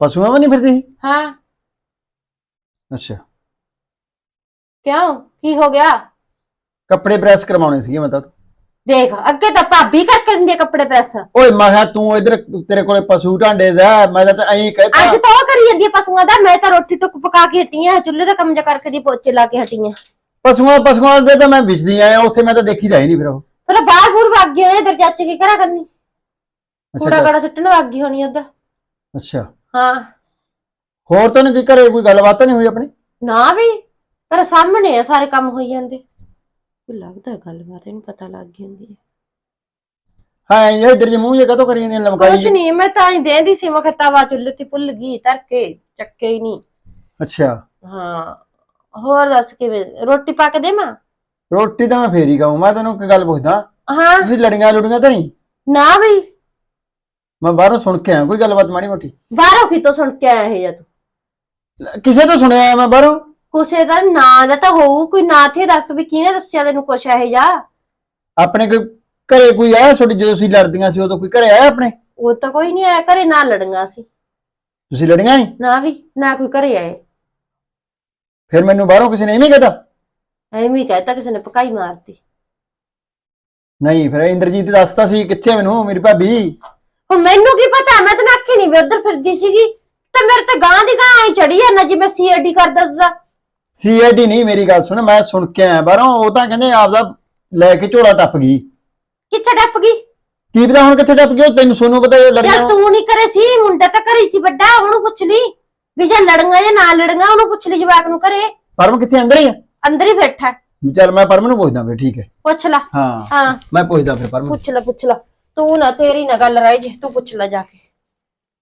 ਪਸ਼ੂਆਂ ਵੀ ਨਹੀਂ ਫਿਰਦੀ? ਹਾਂ। ਅੱਛਾ। ਕਿਉਂ? ਕੀ ਹੋ ਗਿਆ? ਕੱਪੜੇ ਪ੍ਰੈਸ ਕਰਵਾਉਣੇ ਸੀਗੇ ਮੈਂ ਤਾਂ। ਦੇਖ ਅੱਗੇ ਤਾਂ ਭਾਬੀ ਕਰਕੇ ਦਿੰਦੀ ਆ ਕੱਪੜੇ ਪ੍ਰੈਸ। ਓਏ ਮੈਂ ਕਿਹਾ ਤੂੰ ਇਧਰ ਤੇਰੇ ਕੋਲੇ ਪਸ਼ੂ ਢਾਂਡੇ ਦਾ ਮੈਂ ਤਾਂ ਐਂ ਅੱਜ ਕਹਿਤਾ। ਤਾਂ ਉਹ ਕਰੀ ਜਾਂਦੀ ਆ ਪਸ਼ੂਆਂ ਦਾ ਮੈਂ ਤਾਂ ਰੋਟੀ ਟੁੱਕ ਪਕਾ ਕੇ ਹਟੀ ਆ ਚੁੱਲ੍ਹੇ ਦਾ ਕੰਮ ਜਾ ਕਰਕੇ ਦੀ ਪੋਚੇ ਲਾ ਕੇ ਹਟੀ ਆ। ਪਸ਼ੂਆਂ ਪਸ਼ੂਆਂ ਦੇ ਤਾਂ ਮੈਂ ਵਿਚਦੀ ਆਇਆ ਉੱਥੇ ਮੈਂ ਤਾਂ ਦੇਖੀ ਜਾਈ ਨਹੀਂ ਫਿਰ ਉਹ। ਫਿਰ ਬਾਹਰ ਬੂਰ ਵਗ ਗਈ ਉਹਨੇ ਇਧਰ ਚਾਚੇ ਕੀ ਕਰਾ ਕਰਨੀ ਕੂੜਾ ਅੱਛਾ। ਕੜਾ ਸੁੱਟਣ ਵਗ ਗਈ ਹੋਣੀ ਉਧਰ। ਅੱਛਾ। ਹਾਂ। ਹੋਰ ਤਾਂ ਨਹੀਂ ਘਰੇ ਕੋਈ ਗੱਲਬਾਤ ਨਹੀਂ ਹੋਈ ਆਪਣੀ? ਨਾ ਵੀ ਤੇਰੇ ਸਾਹਮਣੇ ਆ ਸਾਰੇ ਕੰਮ ਹੋਈ ਜਾਂਦੇ। ਮੈਨੂੰ ਲੱਗਦਾ ਗੱਲਬਾਤ ਇਹਨੂੰ ਪਤਾ ਲੱਗ ਗਈ ਹੁੰਦੀ ਹੈ। ਹਾਂ ਇਹ ਇਧਰ ਜੇ ਮੂੰਹ ਜੇ ਕਦੋਂ ਕਰੀ ਜਾਂਦੀ ਲਮਕਾਈ ਕੁਛ ਜਿਹੀ? ਨਹੀਂ ਮੈਂ ਤਾਂ ਹੀ ਦੇਂਦੀ ਸੀ ਮੈਂ ਖਤਾਵਾ ਚੁੱਲ੍ਹੇ ਤੇ ਭੁੱਲ ਗਈ ਧਰਕੇ ਚੱਕੇ ਹੀ ਨਹੀਂ। ਅੱਛਾ। ਹਾਂ ਹੋਰ ਦੱਸ ਕਿਵੇਂ ਰੋਟੀ ਪਾ ਕੇ ਦੇਵਾਂ ਰੋਟੀ ਤਾਂ ਮੈਂ ਫੇਰ ਹੀ ਖਾਊਂ ਮੈਂ ਤੈਨੂੰ ਇੱਕ ਗੱਲ ਪੁੱਛਦਾ। ਹਾਂ। ਤੁਸੀਂ ਲੜੀਆਂ ਲੁੜੀਆਂ ਤਾਂ ਨਹੀਂ? ਨਾ ਬਈ। ਮੈਂ ਬਾਹਰੋਂ ਸੁਣ ਕੇ ਆਇਆ ਕੋਈ ਗੱਲਬਾਤ ਮਾੜੀ ਮੋਟੀ? ਬਾਹਰੋਂ ਕਿਤੋਂ ਸੁਣ ਕੇ ਆਇਆ ਇਹ ਜਾਂ ਤੂੰ? ਕਿਸੇ ਤੋਂ ਸੁਣਿਆ ਮੈਂ ਬਾਹਰੋਂ? ਕੁਛੇ ਦਾ ਨਾਂ ਦਾ ਤਾਂ ਹੋਊ ਕੋਈ ਨਾਂ ਤੇ ਦੱਸ ਵੀ ਕਿਹਨੇ ਦੱਸਿਆ ਤੈਨੂੰ ਕੁਛ ਇਹ ਜਾ ਆਪਣੇ ਕੋਈ ਘਰੇ ਕੋਈ ਆਇਆ ਤੁਹਾਡੀ ਜਦੋਂ ਤੁਸੀਂ ਲੜਦੀਆਂ ਸੀ ਉਦੋਂ ਕੋਈ ਘਰੇ ਆਇਆ ਆਪਣੇ? ਉਹ ਤਾਂ ਕੋਈ ਨਹੀਂ ਆਇਆ ਘਰੇ ਨਾ ਲੜੀਆਂ ਸੀ। ਤੁਸੀਂ ਲੜੀਆਂ ਨਹੀਂ ਨਾ ਵੀ ਨਾ ਕੋਈ ਘਰੇ ਆਏ। ਫਿਰ ਮੈਨੂੰ ਬਾਹਰੋਂ ਕਿਸੇ ਨੇ ਐਵੇਂ ਕਹਤਾ? ਐਵੇਂ ਹੀ ਕਹਿਤਾ ਕਿਸੇ ਨੇ ਪਕਾਈ ਮਾਰਤੀ। ਨਹੀਂ ਫਿਰ ਇੰਦਰਜੀਤ ਦੱਸਤਾ ਸੀ ਕਿੱਥੇ ਆ ਮੈਨੂੰ ਮੇਰੀ ਭਾਬੀ? ਹੁਣ ਮੈਨੂੰ ਕੀ ਪਤਾ ਮੈਂ ਤਾਂ ਨਾਖੀ ਨਹੀਂ ਵੀ ਉਧਰ ਫਿਰਦੀ ਸੀਗੀ। ਤੇ ਮੇਰੇ ਤੇ ਗਾਂ ਦੀ ਗਾਂ ਆਈ ਚੜੀ ਆ ਨਾ ਜਿਵੇਂ ਸੀਆਈਡੀ ਕਰਦਾ ਦਾ ਸੀਆਈਡੀ ਨਹੀਂ ਮੇਰੀ ਗੱਲ ਸੁਣ ਮੈਂ ਸੁਣ ਕੇ ਆਇਆ ਬਾਹਰੋਂ ਉਹ ਤਾਂ ਕਹਿੰਦੇ ਆਪਦਾ ਲੈ ਕੇ ਝੋਲਾ ਟੱਪ ਗਈ। ਕਿੱਥੇ ਟੱਪ ਗਈ? ਕੀ ਪਤਾ ਹੁਣ ਕਿੱਥੇ ਟੱਪ ਗਈ ਉਹ ਤੈਨੂੰ ਸੋਨੂੰ ਪਤਾ ਇਹ ਲੜੀਆਂ ਚੱਲ ਤੂੰ ਨਹੀਂ ਕਰੇ ਸੀ ਮੁੰਡਾ ਤਾਂ ਘਰੇ ਸੀ ਵੱਡਾ ਉਹਨੂੰ ਪੁੱਛ ਲਈ। ਵੀ ਜੇ ਲੜੀਆਂ ਜਾਂ ਨਾ ਲੜੀਆਂ ਉਹਨੂੰ ਪੁੱਛ ਲਈ ਜਵਾਕ ਨੂੰ ਘਰੇ। ਪਰਮ ਕਿੱਥੇ ਅੰਦਰ ਹੀ ਆ? ਅੰਦਰ ਹੀ ਬੈਠਾ ਹੈ। ਚੱਲ ਮੈਂ ਪਰਮ ਨੂੰ ਪੁੱਛਦਾ ਫਿਰ ਠੀਕ ਹੈ। ਪੁੱਛ ਲੈ। ਹਾਂ ਹਾਂ। ਮੈਂ ਪੁੱਛਦਾ ਫਿਰ ਪਰਮ ਨੂੰ। ਪੁੱਛ ਲੈ ਪੁੱਛ ਲੈ। ਤੂੰ ਨਾ ਤੇਰੀ ਨਾ ਗੱਲ ਰਹਿ ਜੇ ਤੂੰ ਪੁੱਛ ਲੈ ਜਾ ਕੇ।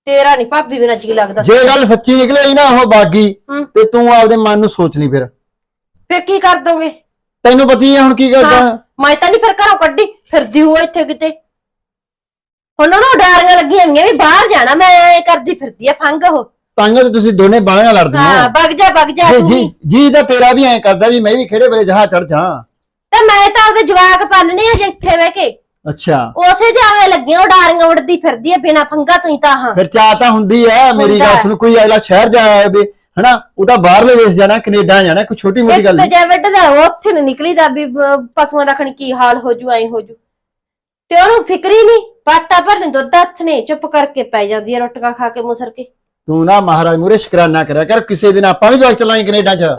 ਤੇਰਾ ਨਹੀਂ ਭਾਬੀ ਬਿਨਾਂ ਜੀ ਲੱਗਦਾ। ਜੇ ਗੱਲ ਸੱਚੀ ਨਿਕਲੇ ਨਾ ਉਹ ਬਾਗੀ ਹੂੰ। ਤੇ ਤੂੰ ਆਪਦੇ ਮਨ ਨੂੰ ਸੋਚ ਲਈ ਫਿਰ। ਫਿਰ ਕੀ ਕਰ ਦੋਗੇ? ਤੈਨੂੰ ਪਤਾ ਹੀ ਹੈ ਹੁਣ ਕੀ ਕਰਦਾ। ਹਾਂ, ਮੈਂ ਤਾਂ ਨਹੀਂ ਫਿਰ ਘਰੋਂ ਕੱਢੀ ਫਿਰਦੀ ਹੋ ਇੱਥੇ ਕਿਤੇ। ਹੁਣ ਉਹਨੂੰ ਡਾਰੀਆਂ ਲੱਗੀਆਂ ਹੋਈਆਂ ਵੀ ਬਾਹਰ ਜਾਣਾ ਮੈਂ ਐ ਕਰਦੀ ਫਿਰਦੀ ਆ ਫੰਗ ਉਹ। ਤੇ ਤੁਸੀਂ ਦੋਨੇ ਬਾਹਾਂ ਲੜਦੀਆਂ ਹਾਂ। ਵਗ ਜਾ ਵਗ ਜਾ ਜੀ ਤੂੰ ਜੀ ਵੀ। ਜੀ ਤਾਂ ਤੇਰਾ ਵੀ ਐਂ ਕਰਦਾ ਵੀ ਮੈਂ ਵੀ ਖੇੜੇ ਵੇਲੇ ਜਹਾ ਚੜ ਜਾ ਤੇ ਮੈਂ ਤਾਂ ਉਹਦੇ ਜਵਾਕ ਪਾਲਣੇ ਆ ਜੇ ਇੱਥੇ ਬਹਿ ਕੇ। ਅੱਛਾ। ਉਸੇ ਜਾਵੇ ਲੱਗੀਆਂ ਉਹ ਡਾਰੀਆਂ ਉੜਦੀ ਫਿਰਦੀ ਆ ਬਿਨਾ ਫੰਗਾ ਤੋਂ ਹੀ ਤਾਂ ਹਾਂ। ਫਿਰ ਚਾਹ ਤਾਂ ਹੁੰਦੀ ਐ ਮੇਰੀ ਗੱਲ ਹੈ। ਸੁਣ ਕੋਈ ਅਗਲਾ ਸ਼ਹਿਰ ਜਾਇਆ ਵੇ ਹਨਾ ਉਹ ਤਾਂ ਬਾਹਰਲੇ ਦੇਸ਼ ਜਾਣਾ ਕੈਨੇਡਾ ਜਾਣਾ ਕੋਈ ਛੋਟੀ ਮੋਟੀ ਗੱਲ ਤਾਂ ਨਹੀਂ। ਜੇ ਵੱਡਦਾ ਉੱਥੇ ਨੀ ਨਿਕਲੀਦਾ ਵੀ ਪਸ਼ੂਆਂ ਦਾ ਖਣ ਕੀ ਹਾਲ ਹੋ ਜੂ ਐ ਹੋ ਜੂ। ਤੇ ਉਹਨੂੰ ਫਿਕਰੀ ਨਹੀਂ ਪਾਟਾ ਭਰਨ ਦੁੱਧ ਹੱਥ ਨੇ ਚੁੱਪ ਕਰਕੇ ਪੈ ਜਾਂਦੀ ਆ ਰੋਟੀਆਂ ਖਾ ਕੇ ਮੁਸਰ ਕੇ। ਤੂੰ ਨਾ ਮਹਾਰਾਜ ਮੂਰੇ ਸ਼ੁਕਰਾਨਾ ਕਰਿਆ ਕਰ ਕਿਸੇ ਦਿਨ ਆਪਾਂ ਵੀ ਜਾ ਚਲਾਂਗੇ ਕੈਨੇਡਾ ਚ।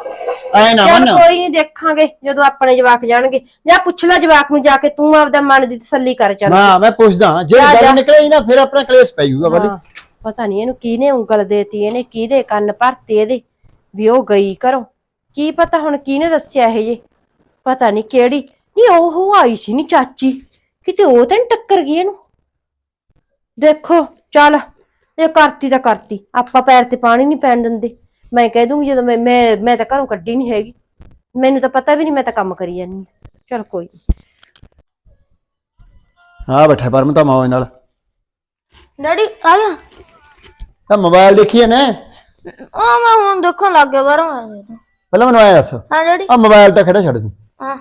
ਐ ਨਾ ਚੱਲ ਮੰਨ। ਕੋਈ ਨਹੀਂ ਦੇਖਾਂਗੇ ਜਦੋਂ ਆਪਣੇ ਜਵਾਕ ਜਾਣਗੇ। ਜਾਂ ਪੁੱਛ ਲੈ ਜਵਾਕ ਨੂੰ ਜਾ ਕੇ ਤੂੰ ਆਪਦਾ ਮਨ ਦੀ ਤਸੱਲੀ ਕਰ ਚੱਲ। ਹਾਂ ਮੈਂ ਪੁੱਛਦਾ ਜੇ ਜਾ, ਜਾ। ਗੱਲ ਨਿਕਲੇ ਨਾ ਫਿਰ ਆਪਣਾ ਕਲੇਸ਼ ਪੈ ਜਾਊਗਾ ਹਾਂ, ਪਤਾ ਨਹੀਂ ਇਹਨੂੰ ਕਿਹਨੇ ਉਂਗਲ ਦੇਤੀ ਇਹਨੇ ਕਿਹਦੇ ਕੰਨ ਭਰਤੇ ਇਹਦੇ ਵੀ ਉਹ ਗਈ ਘਰੋਂ। ਕੀ ਪਤਾ ਹੁਣ ਕਿਹਨੇ ਦੱਸਿਆ ਇਹ ਜੇ? ਪਤਾ ਨਹੀਂ ਕਿਹੜੀ। ਨਹੀਂ ਉਹ ਆਈ ਸੀ ਨਹੀਂ ਚਾਚੀ। ਕਿਤੇ ਉਹ ਤਾਂ ਨੀ ਟੱਕਰ ਗਈ ਇਹਨੂੰ। ਦੇਖੋ ਚੱਲ ਇਹ ਕਰਤੀ ਤਾਂ ਕਰਤੀ। ਆਪਾਂ ਪੈਰ ਤੇ ਪਾਣੀ ਨਹੀਂ ਪੈਣ ਦਿੰਦੇ। ਮੈਂ ਕਹਿ ਦੂੰਗੀ ਜਦੋਂ ਮੈਂ ਮੈਂ ਮੈਂ ਤਾਂ ਘਰੋਂ ਕੱਢੀ ਨਹੀਂ ਹੈਗੀ। ਮੈਨੂੰ ਤਾਂ ਪਤਾ ਵੀ ਨਹੀਂ ਮੈਂ ਤਾਂ ਕੰਮ ਕਰੀ ਜਾਂਦੀ ਹਾਂ। ਚੱਲ ਕੋਈ ਨੀ। ਹਾਂ ਬੈਠਾ ਪਰਮ ਤਾਂ ਮੌਜ ਨਾਲ। ਡੈਡੀ ਆ ਗਿਆ ਤਾਂ ਮੋਬਾਈਲ ਦੇਖੀਏ ਨਾ ਆ ਮੈਂ ਹੁਣ ਦੇਖਣ ਲੱਗ ਗਿਆ ਬਾਹਰੋਂ ਆਇਆ ਸੀ। ਪਹਿਲਾਂ ਮੈਨੂੰ ਆਇਆ ਦੱਸ। ਹਾਂ ਡੈਡੀ। ਆ ਮੋਬਾਈਲ ਤਾਂ ਖੜਾ ਛੱਡ ਤੂੰ। ਹਾਂ।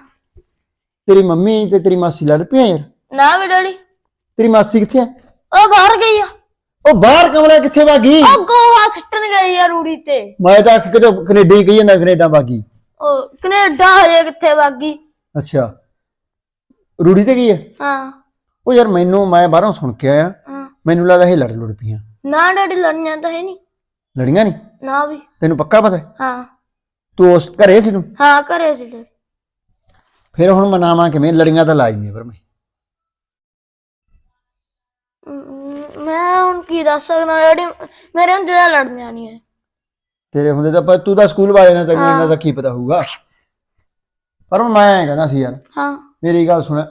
ਤੇਰੀ ਮੰਮੀ ਤੇ ਤੇਰੀ ਮਾਸੀ ਲੜ ਪਈਆਂ ਯਾਰ। ਨਾ ਵੀ ਡੈਡੀ। ਤੇਰੀ ਮਾਸੀ ਕਿੱਥੇ ਆ? ਉਹ ਬਾਹਰ ਗਈ ਆ। ਉਹ ਬਾਹਰ ਕਮਲਾ ਕਿੱਥੇ ਭਾਗੀ ਉਹ ਗੋਹਾ ਸਿੱਟਣ ਗਈ ਆ ਰੂੜੀ ਤੇ। ਮੈਂ ਤਾਂ ਆਖ ਕਿਤੇ ਕੈਨੇਡਾ ਹੀ ਕਹੀ ਜਾਂਦਾ ਕੈਨੇਡਾ ਭਾਗੀ ਉਹ ਕੈਨੇਡਾ ਹਜੇ ਕਿੱਥੇ ਵਾਗੀ? ਅੱਛਾ। ਰੂੜੀ ਤੇ ਗਈ ਹੈ ਹਾਂ। ਉਹ ਯਾਰ ਮੈਨੂੰ ਮੈਂ ਬਾਹਰੋਂ ਸੁਣ ਕੇ ਆਇਆ। ਹਾਂ। ਮੈਨੂੰ ਲੱਗਦਾ ਇਹ ਲੜ ਲੁੜ ਪਈਆਂ। ਨਾ ਡੈਡੀ ਲੜਨੀਆਂ ਤਾਂ ਹੈ ਨਹੀਂ। ਲੜੀਆਂ ਨਹੀਂ? ਨਾ ਵੀ। ਤੈਨੂੰ ਪੱਕਾ ਪਤਾ ਹੈ? ਹਾਂ। ਤੂੰ ਉਸ ਘਰੇ ਸੀ ਤੂੰ? ਹਾਂ ਘਰੇ ਸੀ। ਡੈਡੀ ਫਿਰ ਹੁਣ ਮਨਾਵਾਂ ਕਿਵੇਂ? ਲੜੀਆਂ ਤਾਂ ਲਾਜ਼ਮੀ ਹੈ ਪਰ ਮੈਂ। ਮੈਂ ਹੁਣ ਕੀ ਦੱਸ ਸਕਦਾ ਡੈਡੀ? ਮੇਰੇ ਹੁੰਦੇ ਤਾਂ ਲੜਨੀਆਂ ਨਹੀਂ ਹੈ ਤੇਰੇ ਹੁੰਦੇ ਤਾਂ ਪਰ ਤੂੰ ਤਾਂ ਸਕੂਲ ਵਾਲੇ ਨਾ ਤੈਨੂੰ ਇਹਨਾਂ ਦਾ ਕੀ ਪਤਾ ਹੋਊਗਾ। ਪਰ ਮੈਂ ਕਹਿੰਦਾ ਸੀ ਯਾਰ ਹਾਂ। ਮੇਰੀ ਗੱਲ ਸੁਣ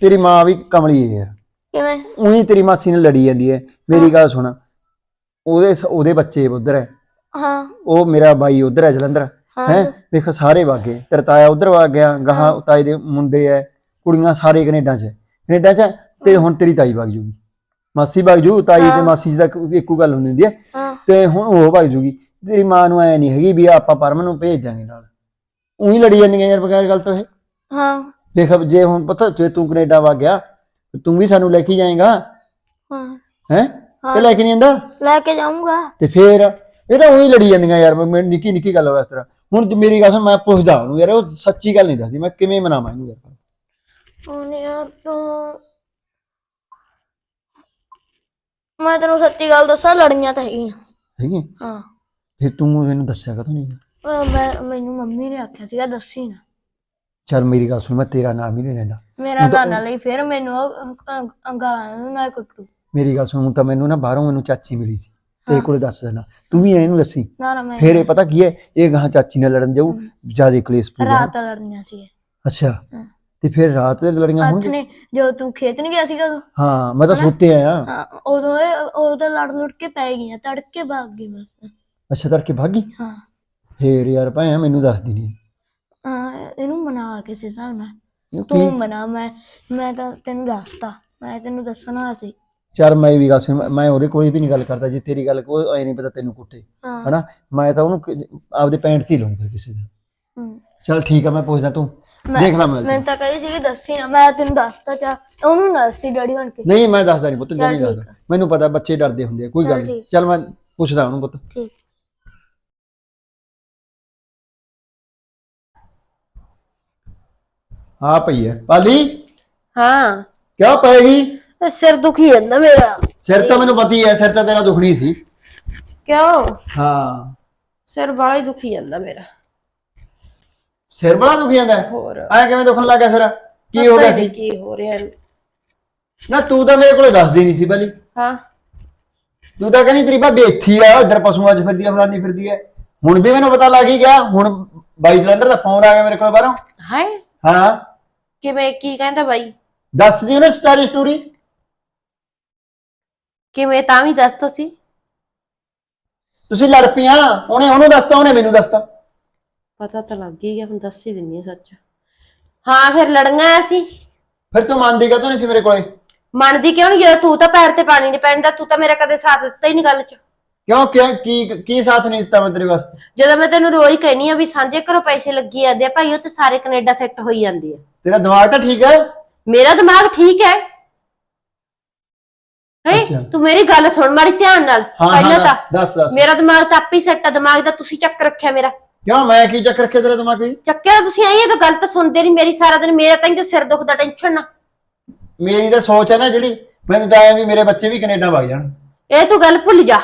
ਤੇਰੀ ਮਾਂ ਵੀ ਕਮਲੀ ਹੈ ਯਾਰ। ਕਿਵੇਂ? ਉਹੀ ਤੇਰੀ ਮਾਸੀ ਨਾਲ ਲੜੀ ਜਾਂਦੀ ਹੈ ਮੇਰੀ ਗੱਲ ਸੁਣ ਉਹਦੇ ਉਹਦੇ ਬੱਚੇ ਉਧਰ ਹੈ ਹਾਂ। ਉਹ ਮੇਰਾ ਬਾਈ ਉਧਰ ਹੈ ਜਲੰਧਰ। ਹਾਂ। ਵੇਖ ਸਾਰੇ ਵਾਗੇ। ਤੇਰਾ ਤਾਇਆ ਉਧਰ ਵਗ ਗਿਆ ਗਾਹਾਂ ਤਾਏ ਦੇ ਮੁੰਡੇ ਐ। ਕੁੜੀਆਂ ਸਾਰੇ ਕੈਨੇਡਾ 'ਚ ਕੈਨੇਡਾ 'ਚ ਤੇ ਹੁਣ ਤੇਰੀ ਤਾਈ ਵਗ ਜੂਗੀ। ਮਾਸੀ ਵਗ ਜੂ ਤਾਈ ਤੇ ਮਾਸੀ ਦਾ ਇੱਕੋ ਗੱਲ ਹੁੰਦੀ ਹੁੰਦੀ ਹੈ ਹਾਂ। ਤੇ ਹੁਣ ਉਹ ਵਗ ਜੂਗੀ। ਤੇਰੀ ਮਾਂ ਨੂੰ ਐ ਨਹੀਂ ਹੈਗੀ ਵੀ ਆਪਾਂ ਪਰਮ ਨੂੰ ਭੇਜ ਦਾਂਗੇ ਨਾਲ। ਉਹੀ ਲੜੀ ਜਾਂਦੀਆਂ ਯਾਰ ਬਗੈਰ ਗੱਲ ਤੋਂ ਇਹ। ਹਾਂ। ਦੇਖ ਜੇ ਹੁਣ ਪਤਾ ਜੇ ਤੂੰ ਕੈਨੇਡਾ ਵਗ ਗਿਆ ਤੇ ਤੂੰ ਵੀ ਸਾਨੂੰ ਲੈ ਕੇ ਜਾਏਗਾ। ਹਾਂ। ਹੈ? ਕਿ ਲੈ ਕੇ ਨਹੀਂ ਆਂਦਾ? ਲੈ ਕੇ ਜਾਊਂਗਾ। ਤੇ ਫੇਰ ਇਹ ਤਾਂ ਉਹੀ ਲੜੀ ਜਾਂਦੀਆਂ ਯਾਰ ਮੈਂ ਨਿੱਕੀ ਨਿੱਕੀ ਗੱਲ ਹੋਇਆ ਇਸ ਤਰ੍ਹਾਂ। ਹੁਣ ਜੇ ਮੇਰੀ ਗੱਲ ਸੁਣ ਮੈਂ ਪੁੱਛਦਾ ਉਹਨੂੰ ਯਾਰ ਉਹ ਸੱਚੀ ਗੱਲ ਨਹੀਂ ਦੱਸਦੀ ਮੈਂ ਕਿਵੇਂ ਮਨਾਵਾਂ ਇਹਨੂੰ ਯਾਰ। ਹੁਣ ਯਾਰ ਤੂੰ ਮੈਂ ਤੈਨੂੰ ਸੱਚੀ ਗੱਲ ਦੱਸਾਂ ਲੜੀਆਂ ਤਾਂ ਹੈਗੀਆਂ। ਹੈਗੀ ਹਾਂ। ਫਿਰ ਤੂੰ ਮੈਨੂੰ ਦੱਸਿਆ ਕਦੋਂ ਨਹੀਂ? ਉਹ ਮੈਂ ਮੈਨੂੰ ਮੰਮੀ ਨੇ ਆਖਿਆ ਸੀਗਾ ਦੱਸੀ ਨਾ। ਚੱਲ ਮੇਰੀ ਗੱਲ ਸੁਣ ਮੈਂ ਤੇਰਾ ਨਾਮ ਹੀ ਨਹੀਂ ਲੈਂਦਾ। ਮੇਰਾ ਨਾਨਾ ਲਈ ਫਿਰ ਮੈਨੂੰ ਅੰਗਾਲਾਂ ਨੂੰ ਨਾ ਕੁੱਟੂ। ਮੇਰੀ ਗੱਲ ਸੁਣ ਤਾਂ ਮੈਨੂੰ ਨਾ ਬਾਹਰੋਂ ਮੈਨੂੰ ਚਾਚੀ ਮਿਲੀ ਸੀ। ਤੇਰੇ ਕੋਲੇ ਦੱਸ ਦੇਣਾ। ਤੂੰ ਵੀ ਇਹਨੂੰ ਦੱਸੀ। ਨਾ ਨਾ ਮੈਂ ਫੇਰ ਇਹ ਪਤਾ ਕੀ ਹੈ? ਇਹ ਗਾਂ ਚਾਚੀ ਨਾਲ ਲੜਨ ਜਾਊ ਜ਼ਿਆਦਾ ਕਲੇਸ਼ ਪੂਰਾ। ਰਾਤ ਲੜਨੀਆਂ ਸੀ ਅੱਛਾ। ਤੇ ਫਿਰ ਰਾਤ ਦੇ ਲੜੀਆਂ ਹੱਥ ਨੇ ਜੋ ਤੂੰ ਖੇਤ ਨਹੀਂ ਗਿਆ ਸੀਗਾ ਉਦੋਂ? ਹਾਂ ਮੈਂ ਤਾਂ ਸੁੱਤੇ ਆਇਆ ਹਾਂ ਉਦੋਂ ਇਹ ਉਦੋਂ ਲੜ ਲੁੜ ਕੇ ਪੈ ਗਈਆਂ ਤੜਕੇ ਭਾਗ ਗਈ ਬਸ। ਅੱਛਾ ਤੜਕੇ ਭਾਗੀ ਹਾਂ। ਫੇਰ ਯਾਰ ਭਾਇਆ ਮੈਨੂੰ ਦੱਸਦੀ ਨਹੀਂ। ਹਾਂ ਇਹਨੂੰ ਮਨਾ ਕਿਸੇ ਹਿਸਾਬ ਨਾਲ। ਇਹ ਤੂੰ ਕੀ? ਮਨਾ ਮੈਂ ਮੈਂ ਤਾਂ ਤੈਨੂੰ ਦੱਸਤਾ ਮੈਂ ਤੈਨੂੰ ਦੱਸਣਾ ਸੀ। ਚੱਲ ਮੈਂ ਵੀ ਗੱਲ ਸੁਣ ਮੈਂ- ਮੈਂ ਉਹਦੇ ਕੋਲੇ ਵੀ ਨਹੀਂ ਗੱਲ ਕਰਦਾ ਜੇ ਤੇਰੀ ਗੱਲ ਕੋਈ ਐ ਨਹੀਂ ਪਤਾ ਤੈਨੂੰ ਕੁੱਟੇ। ਹਾਂ। ਹਨਾ? ਮੈਂ ਤਾਂ ਉਹਨੂੰ ਕਿ- ਆਪਦੇ ਪੈਂਟ 'ਚ ਹੀ ਕਿਸੇ ਦਾ। ਹੂੰ। ਚੱਲ ਠੀਕ ਆ ਮੈਂ ਪੁੱਛਦਾ ਤੂੰ। ਮੈਂ- ਦੇਖ ਲਾ ਮੈਂ ਮੈਂ ਤਾਂ ਕਹੀ ਸੀ ਕਿ ਦੱਸੀ ਨਾ ਮੈਂ ਤੈਨੂੰ ਦੱਸਤਾ ਚਾ ਉਹਨੂੰ ਨਾ ਦੱਸੀ ਡੈਡੀ ਬਣ ਕੇ। ਨਹੀਂ ਮੈਂ ਦੱਸਦਾ ਨਹੀਂ ਪੁੱਤ ਚੱਲ ਜਮੀ ਠੀਕ ਦੱਸਦਾ ਮੈਨੂੰ ਪਤਾ ਬੱਚੇ ਡਰਦੇ ਹੁੰਦੇ ਆ ਕੋਈ ਚੱਲ ਗੱਲ ਨਹੀਂ ਠੀਕ। ਚੱਲ ਮੈਂ ਪੁੱਛਦਾ ਉਹਨੂੰ ਪੁੱਤ। ਠੀਕ। ਹਾਂ ਪਈ ਹੈ ਪਾਲੀ? ਹਾਂ। ਕਿਉਂ ਪਏਗੀ? ਸਿਰ ਦੁਖੀ ਜਾਂਦਾ ਮੇਰਾ। ਸਿਰ ਤਾਂ ਮੈਨੂੰ ਪਤੀ ਹੈ ਸਿਰ ਤਾਂ ਤੇਰਾ ਦੁਖਣੀ ਸੀ। ਕਿਉਂ? ਹਾਂ। ਸਿਰ ਬਾਲਾ ਹੀ ਦੁਖੀ ਜਾਂਦਾ ਮੇਰਾ। ਸਿਰ ਬੜਾ ਦੁਖੀ ਜਾਂਦਾ? ਹੋਰ। ਐਂ ਕਿਵੇਂ ਦੁਖਣ ਲੱਗ ਗਿਆ ਸਿਰ? ਕੀ ਹੋ ਗਿਆ ਨੀ ਸੀ? ਕੀ ਹੋ ਰਿਹਾ। ਨਾ ਤੂੰ ਤਾਂ ਮੇਰੇ ਕੋਲੇ ਦੱਸਦੀ ਨਹੀਂ ਸੀ ਬਾਲੀ ਹਾਂ। ਤੂੰ ਤਾਂ ਕਹਿੰਦੀ ਤੇਰੀ ਭਾਬੀ ਇੱਥੇ ਆ ਇੱਧਰ ਪਸ਼ੂਆਂ 'ਚ ਫਿਰਦੀ ਆ ਫਲਾਨੀ ਫਿਰਦੀ ਹੈ ਹੁਣ ਵੀ ਮੈਨੂੰ ਪਤਾ ਲੱਗ ਹੀ ਗਿਆ ਹੁਣ ਬਾਈ ਜਲੰਧਰ ਦਾ ਫੋਨ ਆ ਗਿਆ ਮੇਰੇ ਕੋਲ ਬਾਹਰੋਂ। ਹੈ? ਹਾਂ। ਕਿਵੇਂ ਕੀ ਕਹਿੰਦਾ ਬਾਈ? ਦੱਸਦੀ ਉਹਨੇ ਸਟੋਰੀ ਸਟੋਰੀ ਕਿਵੇਂ ਤਾਂ ਵੀ ਦੱਸ ਤੁਸੀਂ ਤੁਸੀਂ ਲੜ ਪਈਆਂ ਉਹਨੇ ਉਹਨੂੰ ਦੱਸਤਾ ਉਹਨੇ ਮੈਨੂੰ ਦੱਸਤਾ। ਪਤਾ ਤਾਂ ਲੱਗ ਹੀ ਗਿਆ ਹੁਣ ਦੱਸ ਹੀ ਦਿੰਨੀ ਆ ਸੱਚ। ਹਾਂ ਫਿਰ ਲੜੀਆਂ ਅਸੀਂ। ਫਿਰ ਤੂੰ ਮੰਨਦੀ ਕਾ ਨਹੀਂ ਸੀ ਮੇਰੇ ਕੋਲੇ? ਮੰਨਦੀ ਕਿਉਂ ਨਹੀਂ? ਜਦੋਂ ਤੂੰ ਤਾਂ ਪੈਰ ਤੇ ਪਾਣੀ ਨਹੀਂ ਪੈਂਦਾ ਤੂੰ ਤਾਂ ਮੇਰਾ ਕਦੇ ਸਾਥ ਦਿੱਤਾ ਹੀ ਨਹੀਂ ਗੱਲ 'ਚ। ਕਿਉਂ ਕਿਉਂ ਕੀ ਕੀ ਸਾਥ ਨਹੀਂ ਦਿੱਤਾ ਮੈਂ ਤੇਰੇ ਵਾਸਤੇ? ਜਦੋਂ ਮੈਂ ਤੈਨੂੰ ਰੋਜ਼ ਕਹਿਨੀ ਆ ਵੀ ਸਾਂਝੇ ਘਰੋਂ ਪੈਸੇ ਲੱਗੀ ਜਾਂਦੇ ਆ ਭਾਈ ਉਹ ਤੇ ਸਾਰੇ ਕੈਨੇਡਾ ਸੈੱਟ ਹੋਈ ਜਾਂਦੇ ਆ। ਤੇਰਾ ਦਿਮਾਗ ਤਾਂ ਠੀਕ ਹੈ? ਮੇਰਾ ਦਿਮਾਗ ਠੀਕ ਹੈ। ਹੈ। ਤੂੰ ਮੇਰੀ ਗੱਲ ਸੁਣ ਮਾੜੀ ਧਿਆਨ ਨਾਲ। ਪਹਿਲਾਂ ਤਾਂ ਦੱਸ ਦੱਸ। ਮੇਰਾ ਦਿਮਾਗ ਤਾਂ ਆਪੇ ਸੈੱਟ ਆ ਦਿਮਾਗ ਦਾ ਤੁਸੀਂ ਚੱਕ ਰੱਖਿਆ ਮੇਰਾ। ਕਿਉਂ? ਮੈਂ ਕੀ ਚੱਕ ਰੱਖਿਆ ਤੇਰਾ ਦਿਮਾਗ ਕੋਈ ਚੱਕਿਆ ਤੁਸੀਂ ਆਈ ਇਹ ਤਾਂ ਗੱਲ ਤਾਂ ਸੁਣਦੇ ਨਹੀਂ ਮੇਰੀ ਸਾਰਾ ਦਿਨ ਮੇਰਾ ਤਾਂ ਇੰਜ ਸਿਰ ਦੁਖਦਾ ਟੈਨਸ਼ਨ ਨਾ ਮੇਰੀ ਤਾਂ ਸੋਚ ਹੈ ਨਾ ਜਿਹੜੀ ਮੈਨੂੰ ਤਾਂ ਐ ਵੀ ਮੇਰੇ ਬੱਚੇ ਵੀ ਕੈਨੇਡਾ ਵਗ ਜਾਣ। ਇਹ ਤੂੰ ਗੱਲ ਭੁੱਲ ਜਾ।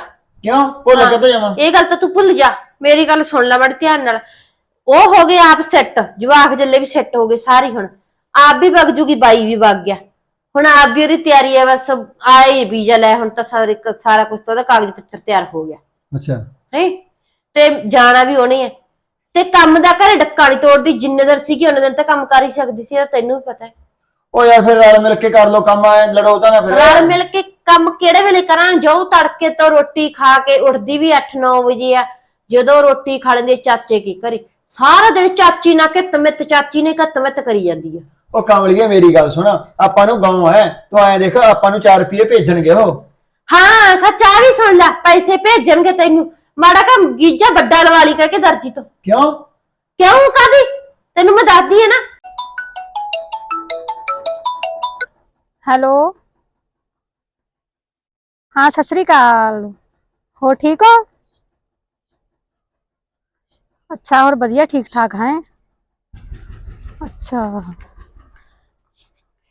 ਕਿਉਂ? ਭੁੱਲ। ਕਦੋਂ ਜਾਵਾਂ? ਇਹ ਗੱਲ ਤਾਂ ਤੂੰ ਭੁੱਲ ਜਾ। ਮੇਰੀ ਗੱਲ ਸੁਣ ਲੈ ਬੜੀ ਧਿਆਨ ਨਾਲ। ਉਹ ਹੋ ਗਏ ਆਪ ਸੈੱਟ ਜਵਾਕ ਜੱਲੇ ਵੀ ਸੈੱਟ ਹੋ ਗਏ ਸਾਰੀ ਹੁਣ। ਆਪ ਵੀ ਵਗ ਜੂਗੀ ਬਾਈ ਵੀ ਵਗ ਗਿਆ। ਹੁਣ ਆਪ ਵੀ ਉਹਦੀ ਤਿਆਰੀ ਹੈ ਬਸ ਆਏ ਵੀਜ਼ਾ ਲੈ ਹੁਣ ਤਾਂ ਸਾਰੇ ਸਾਰਾ ਕੁਝ ਤਾਂ ਉਹਦਾ ਕਾਗਜ਼ ਪੱਤਰ ਤਿਆਰ ਹੋ ਗਿਆ। ਅੱਛਾ। ਹੈ? ਤੇ ਜਾਣਾ ਵੀ ਉਹਨੇ ਹੈ ਤੇ ਕੰਮ ਦਾ ਘਰੇ ਡੱਕਾ ਨਹੀਂ ਤੋੜਦੀ ਜਿੰਨੇ ਦਿਨ ਸੀਗੀ ਉਹਨੇ ਦਿਨ ਤਾਂ ਕੰਮ ਕਰ ਹੀ ਸਕਦੀ ਸੀ ਇਹ ਤਾਂ ਤੈਨੂੰ ਵੀ ਪਤਾ ਹੈ। ਉਹ ਯਾਰ ਫਿਰ ਰਲ ਮਿਲ ਕੇ ਕਰ ਲੋ ਕੰਮ ਐ ਲੜੋ ਤਾਂ ਨਾ ਫਿਰ। ਰਲ ਮਿਲ ਕੇ ਕੰਮ ਕਿਹੜੇ ਵੇਲੇ ਕਰਾਂ? ਜੋ ਤੜਕੇ ਤੋਂ ਰੋਟੀ ਖਾ ਕੇ ਉੱਠਦੀ ਵੀ 8-9 ਵਜੇ ਆ। ਜਦੋਂ ਰੋਟੀ ਖਾ ਲੈਂਦੇ ਚਾਚੇ ਕੀ ਘਰੇ? ਸਾਰਾ ਦਿਨ ਚਾਚੀ ਨਾਲ ਕਿਤ ਮਿੱਤ ਚਾਚੀ ਨੇ ਕਿਤ ਮਿੱਤ ਕਰੀ ਜਾਂਦੀ ਆ। ਉਹ ਕਮਲੀਏ ਮੇਰੀ ਗੱਲ ਸੁਣ ਆਪਾਂ ਨੂੰ ਗਾਉਂ ਹੈ। ਤੂੰ ਐਂ ਦੇਖ ਆਪਾਂ ਨੂੰ 4 ਰੁਪਏ ਭੇਜਣਗੇ ਉਹ। ਹਾਂ ਸੱਚ ਆ ਵੀ ਸੁਣ ਲੈ ਪੈਸੇ ਭੇਜਣਗੇ ਤੈਨੂੰ। ਮਾੜਾ ਕੰਮ ਗੀਜਾ ਵੱਡਾ ਲਵਾ ਲਈ ਕਹਿ ਕੇ ਦਰਜੀ ਤੋਂ। ਕਿਉਂ? ਕਿਉਂ ਕਾਦੀ ਤੈਨੂੰ ਮੈਂ ਦੱਸਦੀ ਆ ਨਾ। ਹੈਲੋ? ਹਾਂ ਸਤਿ ਸ੍ਰੀ ਅਕਾਲ। ਹੋ ਠੀਕ ਹੋ? ਅੱਛਾ ਹੋਰ ਵਧੀਆ ਠੀਕ ਠਾਕ ਹੈ? ਅੱਛਾ।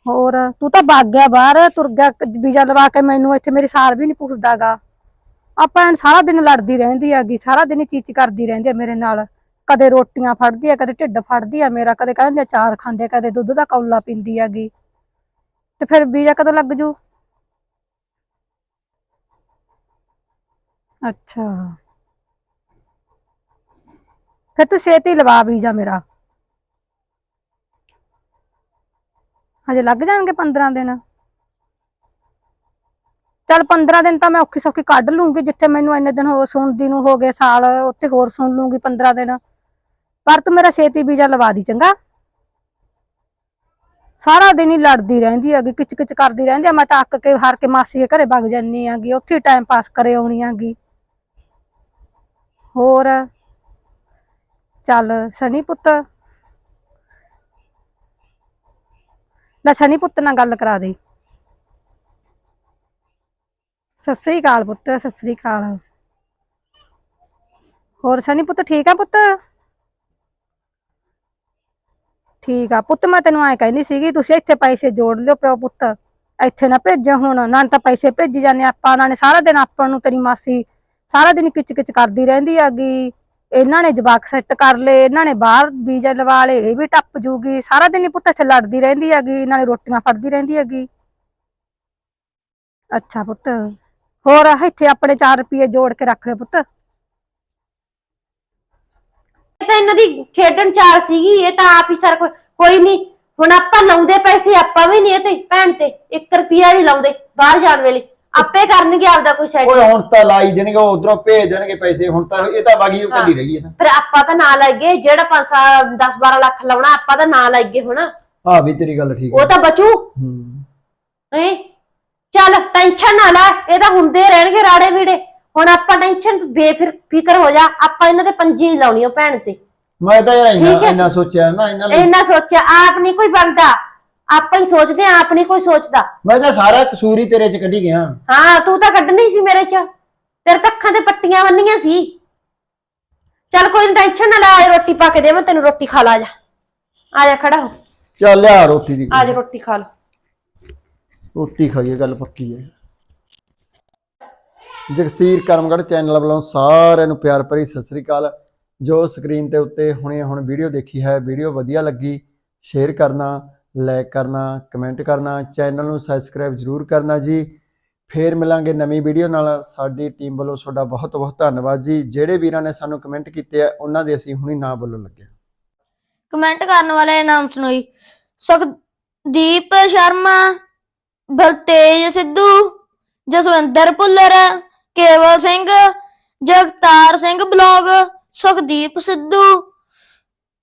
ਹੋਰ ਤੂੰ ਤਾਂ ਭੱਗ ਗਿਆ ਬਾਹਰ ਤੁਰ ਗਿਆ ਵੀਜ਼ਾ ਲਵਾ ਕੇ ਮੈਨੂੰ ਇੱਥੇ ਮੇਰੀ ਸਾਰ ਵੀ ਨਹੀਂ ਪੁੱਛਦਾਗਾ। ਆ ਭੈਣ ਸਾਰਾ ਦਿਨ ਲੜਦੀ ਰਹਿੰਦੀ ਹੈਗੀ, ਸਾਰਾ ਦਿਨ ਚੀਚ ਕਰਦੀ ਰਹਿੰਦੀ ਹੈ ਮੇਰੇ ਨਾਲ। ਕਦੇ ਰੋਟੀਆਂ ਫੜਦੀ ਆ ਕਦੇ ਢਿੱਡ ਫੜਦੀ ਆ ਮੇਰਾ, ਕਦੇ ਕਹਿੰਦੇ ਅਚਾਰ ਖਾਂਦੇ ਕਦੇ ਦੁੱਧ ਦਾ ਕੌਲਾ ਪੀਂਦੀ ਹੈਗੀ। ਤੇ ਫਿਰ ਵੀਜ਼ਾ ਕਦੋਂ ਲੱਗ ਜੂ? ਅੱਛਾ। ਫਿਰ ਤੂੰ ਛੇਤੀ ਲਵਾ ਵੀਜ਼ਾ ਮੇਰਾ। ਹਜੇ ਲੱਗ ਜਾਣਗੇ 15 ਦਿਨ। ਚਲ 15 ਦਿਨ ਤਾਂ ਮੈਂ ਔਖੀ ਸੌਖੀ ਕੱਢ ਲੂੰਗੀ, ਜਿੱਥੇ ਮੈਨੂੰ ਇੰਨੇ ਦਿਨ ਹੋ ਸੁਣਦੀ ਨੂੰ ਹੋ ਗਏ ਸਾਲ, ਉੱਥੇ ਹੋਰ ਸੁਣ ਲੂੰਗੀ 15 ਦਿਨ। ਪਰ ਤੂੰ ਮੇਰਾ ਛੇਤੀ ਵੀਜ਼ਾ ਲਵਾ ਦੀ ਚੰਗਾ। ਸਾਰਾ ਦਿਨ ਹੀ ਲੜਦੀ ਰਹਿੰਦੀ ਹੈਗੀ ਕਿਚ ਕਿਚ ਕਰਦੀ ਰਹਿੰਦੀ ਆ, ਮੈਂ ਤਾਂ ਅੱਕ ਕੇ ਹਾਰ ਕੇ ਮਾਸੀ ਦੇ ਘਰੇ ਵਗ ਜਾਂਦੀ ਆਂਗੀ ਉੱਥੇ ਟਾਈਮ ਪਾਸ ਕਰੇ ਆਉਣੀ ਆਂਗੀ ਹੋਰ? ਚੱਲ ਸਨੀ ਪੁੱਤ। ਲੈ ਸਨੀ ਪੁੱਤ ਨਾਲ ਗੱਲ ਕਰਾ ਦੇ। ਸਤਿ ਸ੍ਰੀ ਅਕਾਲ ਪੁੱਤ, ਸਤਿ ਸ੍ਰੀ ਅਕਾਲ। ਹੋਰ ਸਨੀ ਪੁੱਤ, ਠੀਕ ਆ ਪੁੱਤ? ਠੀਕ ਆ। ਪੁੱਤ, ਮੈਂ ਤੈਨੂੰ ਐ ਕਹਿੰਦੀ ਸੀਗੀ, ਤੁਸੀਂ ਇੱਥੇ ਪੈਸੇ ਜੋੜ ਲਿਓ ਪਿਓ ਪੁੱਤ। ਇੱਥੇ ਨਾ ਭੇਜੋ ਹੁਣ, ਨਾ ਤਾਂ ਪੈਸੇ ਭੇਜੀ ਜਾਂਦੇ ਆਪਾਂ ਉਹਨਾਂ ਨੇ ਸਾਰਾ ਦਿਨ ਆਪਾਂ ਨੂੰ ਤੇਰੀ ਮਾਸੀ ਸਾਰਾ ਦਿਨ ਕਿਚ ਕਿਚ ਕਰਦੀ ਰਹਿੰਦੀ ਹੈਗੀ। ਇਹਨਾਂ ਨੇ ਜਵਾਕ ਸੈੱਟ ਕਰ ਲਏ, ਇਹਨਾਂ ਨੇ ਬਾਹਰ ਬੀਜ ਲਵਾ ਲਏ, ਇਹ ਵੀ ਟੱਪ ਜੂਗੀ। ਸਾਰਾ ਦਿਨ ਹੀ ਪੁੱਤ ਇੱਥੇ ਲੜਦੀ ਰਹਿੰਦੀ ਹੈਗੀ, ਇਹਨਾਂ ਨੇ ਰੋਟੀਆਂ ਫੜਦੀ ਰਹਿੰਦੀ ਹੈਗੀ। ਅੱਛਾ ਪੁੱਤ। ਹੋਰ ਇੱਥੇ ਆਪਣੇ 4 ਰੁਪਏ ਜੋੜ ਕੇ ਰੱਖ ਲੈ ਪੁੱਤ। ਇਹ ਤਾਂ ਇਹਨਾਂ ਦੀ ਖੇਡਣ ਚਾਲ ਸੀਗੀ ਇਹ ਤਾਂ ਆਪ ਹੀ ਸਾਰਾ ਕੋਈ ਕੋਈ ਨਹੀਂ ਹੁਣ ਆਪਾਂ ਲਾਉਂਦੇ ਪੈਸੇ ਆਪਾਂ ਵੀ ਨਹੀਂ ਇਹ ਤੇ ਭੈਣ ਤੇ 1 ਰੁਪਿਆ ਨਹੀਂ ਲਾਉਂਦੇ ਬਾਹਰ ਜਾਣ ਵੇਲੇ। ਆਪੇ ਕਰਨਗੇ ਆਪਦਾ ਕੋਈ ਸੈਟ ਓਏ ਹੁਣ ਤਾਂ ਲਾਈ ਦੇਣਗੇ ਉਧਰੋਂ ਭੇਜ ਦੇਣਗੇ ਪੈਸੇ ਹੁਣ ਤਾਂ ਇਹ ਤਾਂ ਬਾਗੀ ਕੱਢੀ ਰਹੀ ਹੈ ਨਾ ਫਿਰ ਆਪਾਂ ਤਾਂ ਨਾ ਲੱਗੇ ਜਿਹੜਾ 5 10 12 ਲੱਖ ਲਾਉਣਾ ਆਪਾਂ ਤਾਂ ਨਾ ਲੱਗੇ ਹੁਣ। ਆ ਵੀ ਤੇਰੀ ਗੱਲ ਠੀਕ ਉਹ ਹੈ ਤਾਂ ਬਚੂ। ਹੂੰ। ਹੈ? ਟੈਨਸ਼ਨ ਨਾ ਲੈ ਇਹ ਤਾਂ ਹੁੰਦੇ ਰਹਿਣਗੇ ਰਾੜੇ ਵੀੜੇ। ਹੁਣ ਆਪਾਂ ਟੈਨਸ਼ਨ ਬੇਫਿਰ ਫਿਕਰ ਹੋ ਜਾ ਆਪਾਂ ਇਹਨਾਂ ਦੇ ਪੰਜੀ ਨਹੀਂ ਲਾਉਣੀ ਉਹ ਭੈਣ ਤੇ। ਮੈਂ ਤਾਂ ਯਾਰ ਇੰਨਾ ਠੀਕ ਹੈ। ਇੰਨਾ ਸੋਚਿਆ ਨਾ ਇਹਨਾਂ ਲਈ ਇੰਨਾ ਸੋਚਿਆ ਆਪ ਨਹੀਂ ਕੋਈ ਬਣਦਾ। ਆਪਾਂ ਹੀ ਸੋਚਦੇ ਆਪ ਨਹੀਂ ਕੋਈ ਸੋਚਦਾ। ਮੈਂ ਤਾਂ ਸਾਰਾ ਕਸੂਰ ਹੀ ਤੇਰੇ ਚ ਕੱਢੀ ਗਿਆ। ਹਾਂ ਤੂੰ ਤਾਂ ਕੱਢਣੀ ਸੀ ਮੇਰੇ ਚ। ਤੇਰੇ ਤਾਂ ਅੱਖਾਂ ਤੇ ਪੱਟੀਆਂ ਬੰਨੀਆਂ ਸੀ। ਚੱਲ ਕੋਈ ਟੈਨਸ਼ਨ ਨਾ ਲੈ ਰੋਟੀ ਪਾ ਕੇ ਦੇ ਮੈਂ ਤੈਨੂੰ ਰੋਟੀ ਖਾ ਲਾ ਜਾ। ਆ ਜਾ ਖੜਾ ਹੋ। ਚੱਲ ਲਿਆ ਰੋਟੀ ਦੀ। ਆ ਜਾ ਰੋਟੀ ਖਾ ਲਾ। ਰੋਟੀ ਖਾਈਏ, ਗੱਲ ਪੱਕੀ ਹੈ। ਜਗਸੀਰ ਕਰਮਗੜ ਚੈਨਲ ਵੱਲੋਂ ਸਾਰਿਆਂ ਨੂੰ ਪਿਆਰ ਭਰੀ ਸਤਿ ਸ੍ਰੀ ਅਕਾਲ। ਜੋ ਸਕਰੀਨ ਤੇ ਉੱਤੇ ਹੁਣੇ ਹੁਣ ਵੀਡੀਓ ਦੇਖੀ ਹੈ ਵੀਡੀਓ ਵਧੀਆ ਲੱਗੀ ਸ਼ੇਅਰ ਕਰਨਾ ਲਾਈਕ ਕਰਨਾ ਕਮੈਂਟ ਕਰਨਾ ਚੈਨਲ ਨੂੰ ਸਬਸਕ੍ਰਾਈਬ ਜਰੂਰ ਕਰਨਾ ਜੀ। ਫੇਰ ਮਿਲਾਂਗੇ ਨਵੀਂ ਵੀਡੀਓ ਨਾਲ। ਸਾਡੀ ਟੀਮ ਵੱਲੋਂ ਤੁਹਾਡਾ ਬਹੁਤ ਬਹੁਤ ਧੰਨਵਾਦ ਜੀ। ਜਿਹੜੇ ਵੀਰਾਂ ਨੇ ਸਾਨੂੰ ਕਮੈਂਟ ਕੀਤੇ ਆ, ਉਹਨਾਂ ਦੇ ਅਸੀਂ ਹੁਣੀ ਨਾਂ ਬੋਲਣ ਲੱਗੇ ਕਮੈਂਟ ਕਰਨ ਵਾਲੇ ਨਾਮ ਸੁਣੋਈ ਸੁਖਦੀਪ ਸ਼ਰਮਾ ਬਲਤੇਜ ਸਿੱਧੂ, ਜਸਵਿੰਦਰ ਭੁੱਲਰ, ਕੇਵਲ ਸਿੰਘ, ਜਗਤਾਰ ਸਿੰਘ ਬਲੌਗ, ਸੁਖਦੀਪ ਸਿੱਧੂ,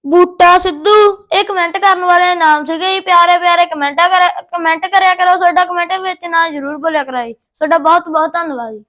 ਬੂਟਾ ਸਿੱਧੂ। ਇਹ ਕਮੈਂਟ ਕਰਨ ਵਾਲੇ ਨਾਮ ਸੀਗੇ ਜੀ, ਪਿਆਰੇ ਪਿਆਰੇ। ਕਮੈਂਟਾ ਕਰ, ਕਮੈਂਟ ਕਰਿਆ ਕਰੋ, ਤੁਹਾਡਾ ਕਮੈਂਟ ਵਿੱਚ ਨਾ ਜ਼ਰੂਰ ਬੋਲਿਆ ਕਰਾਈ ਤੁਹਾਡਾ ਬਹੁਤ ਬਹੁਤ ਧੰਨਵਾਦ ਜੀ।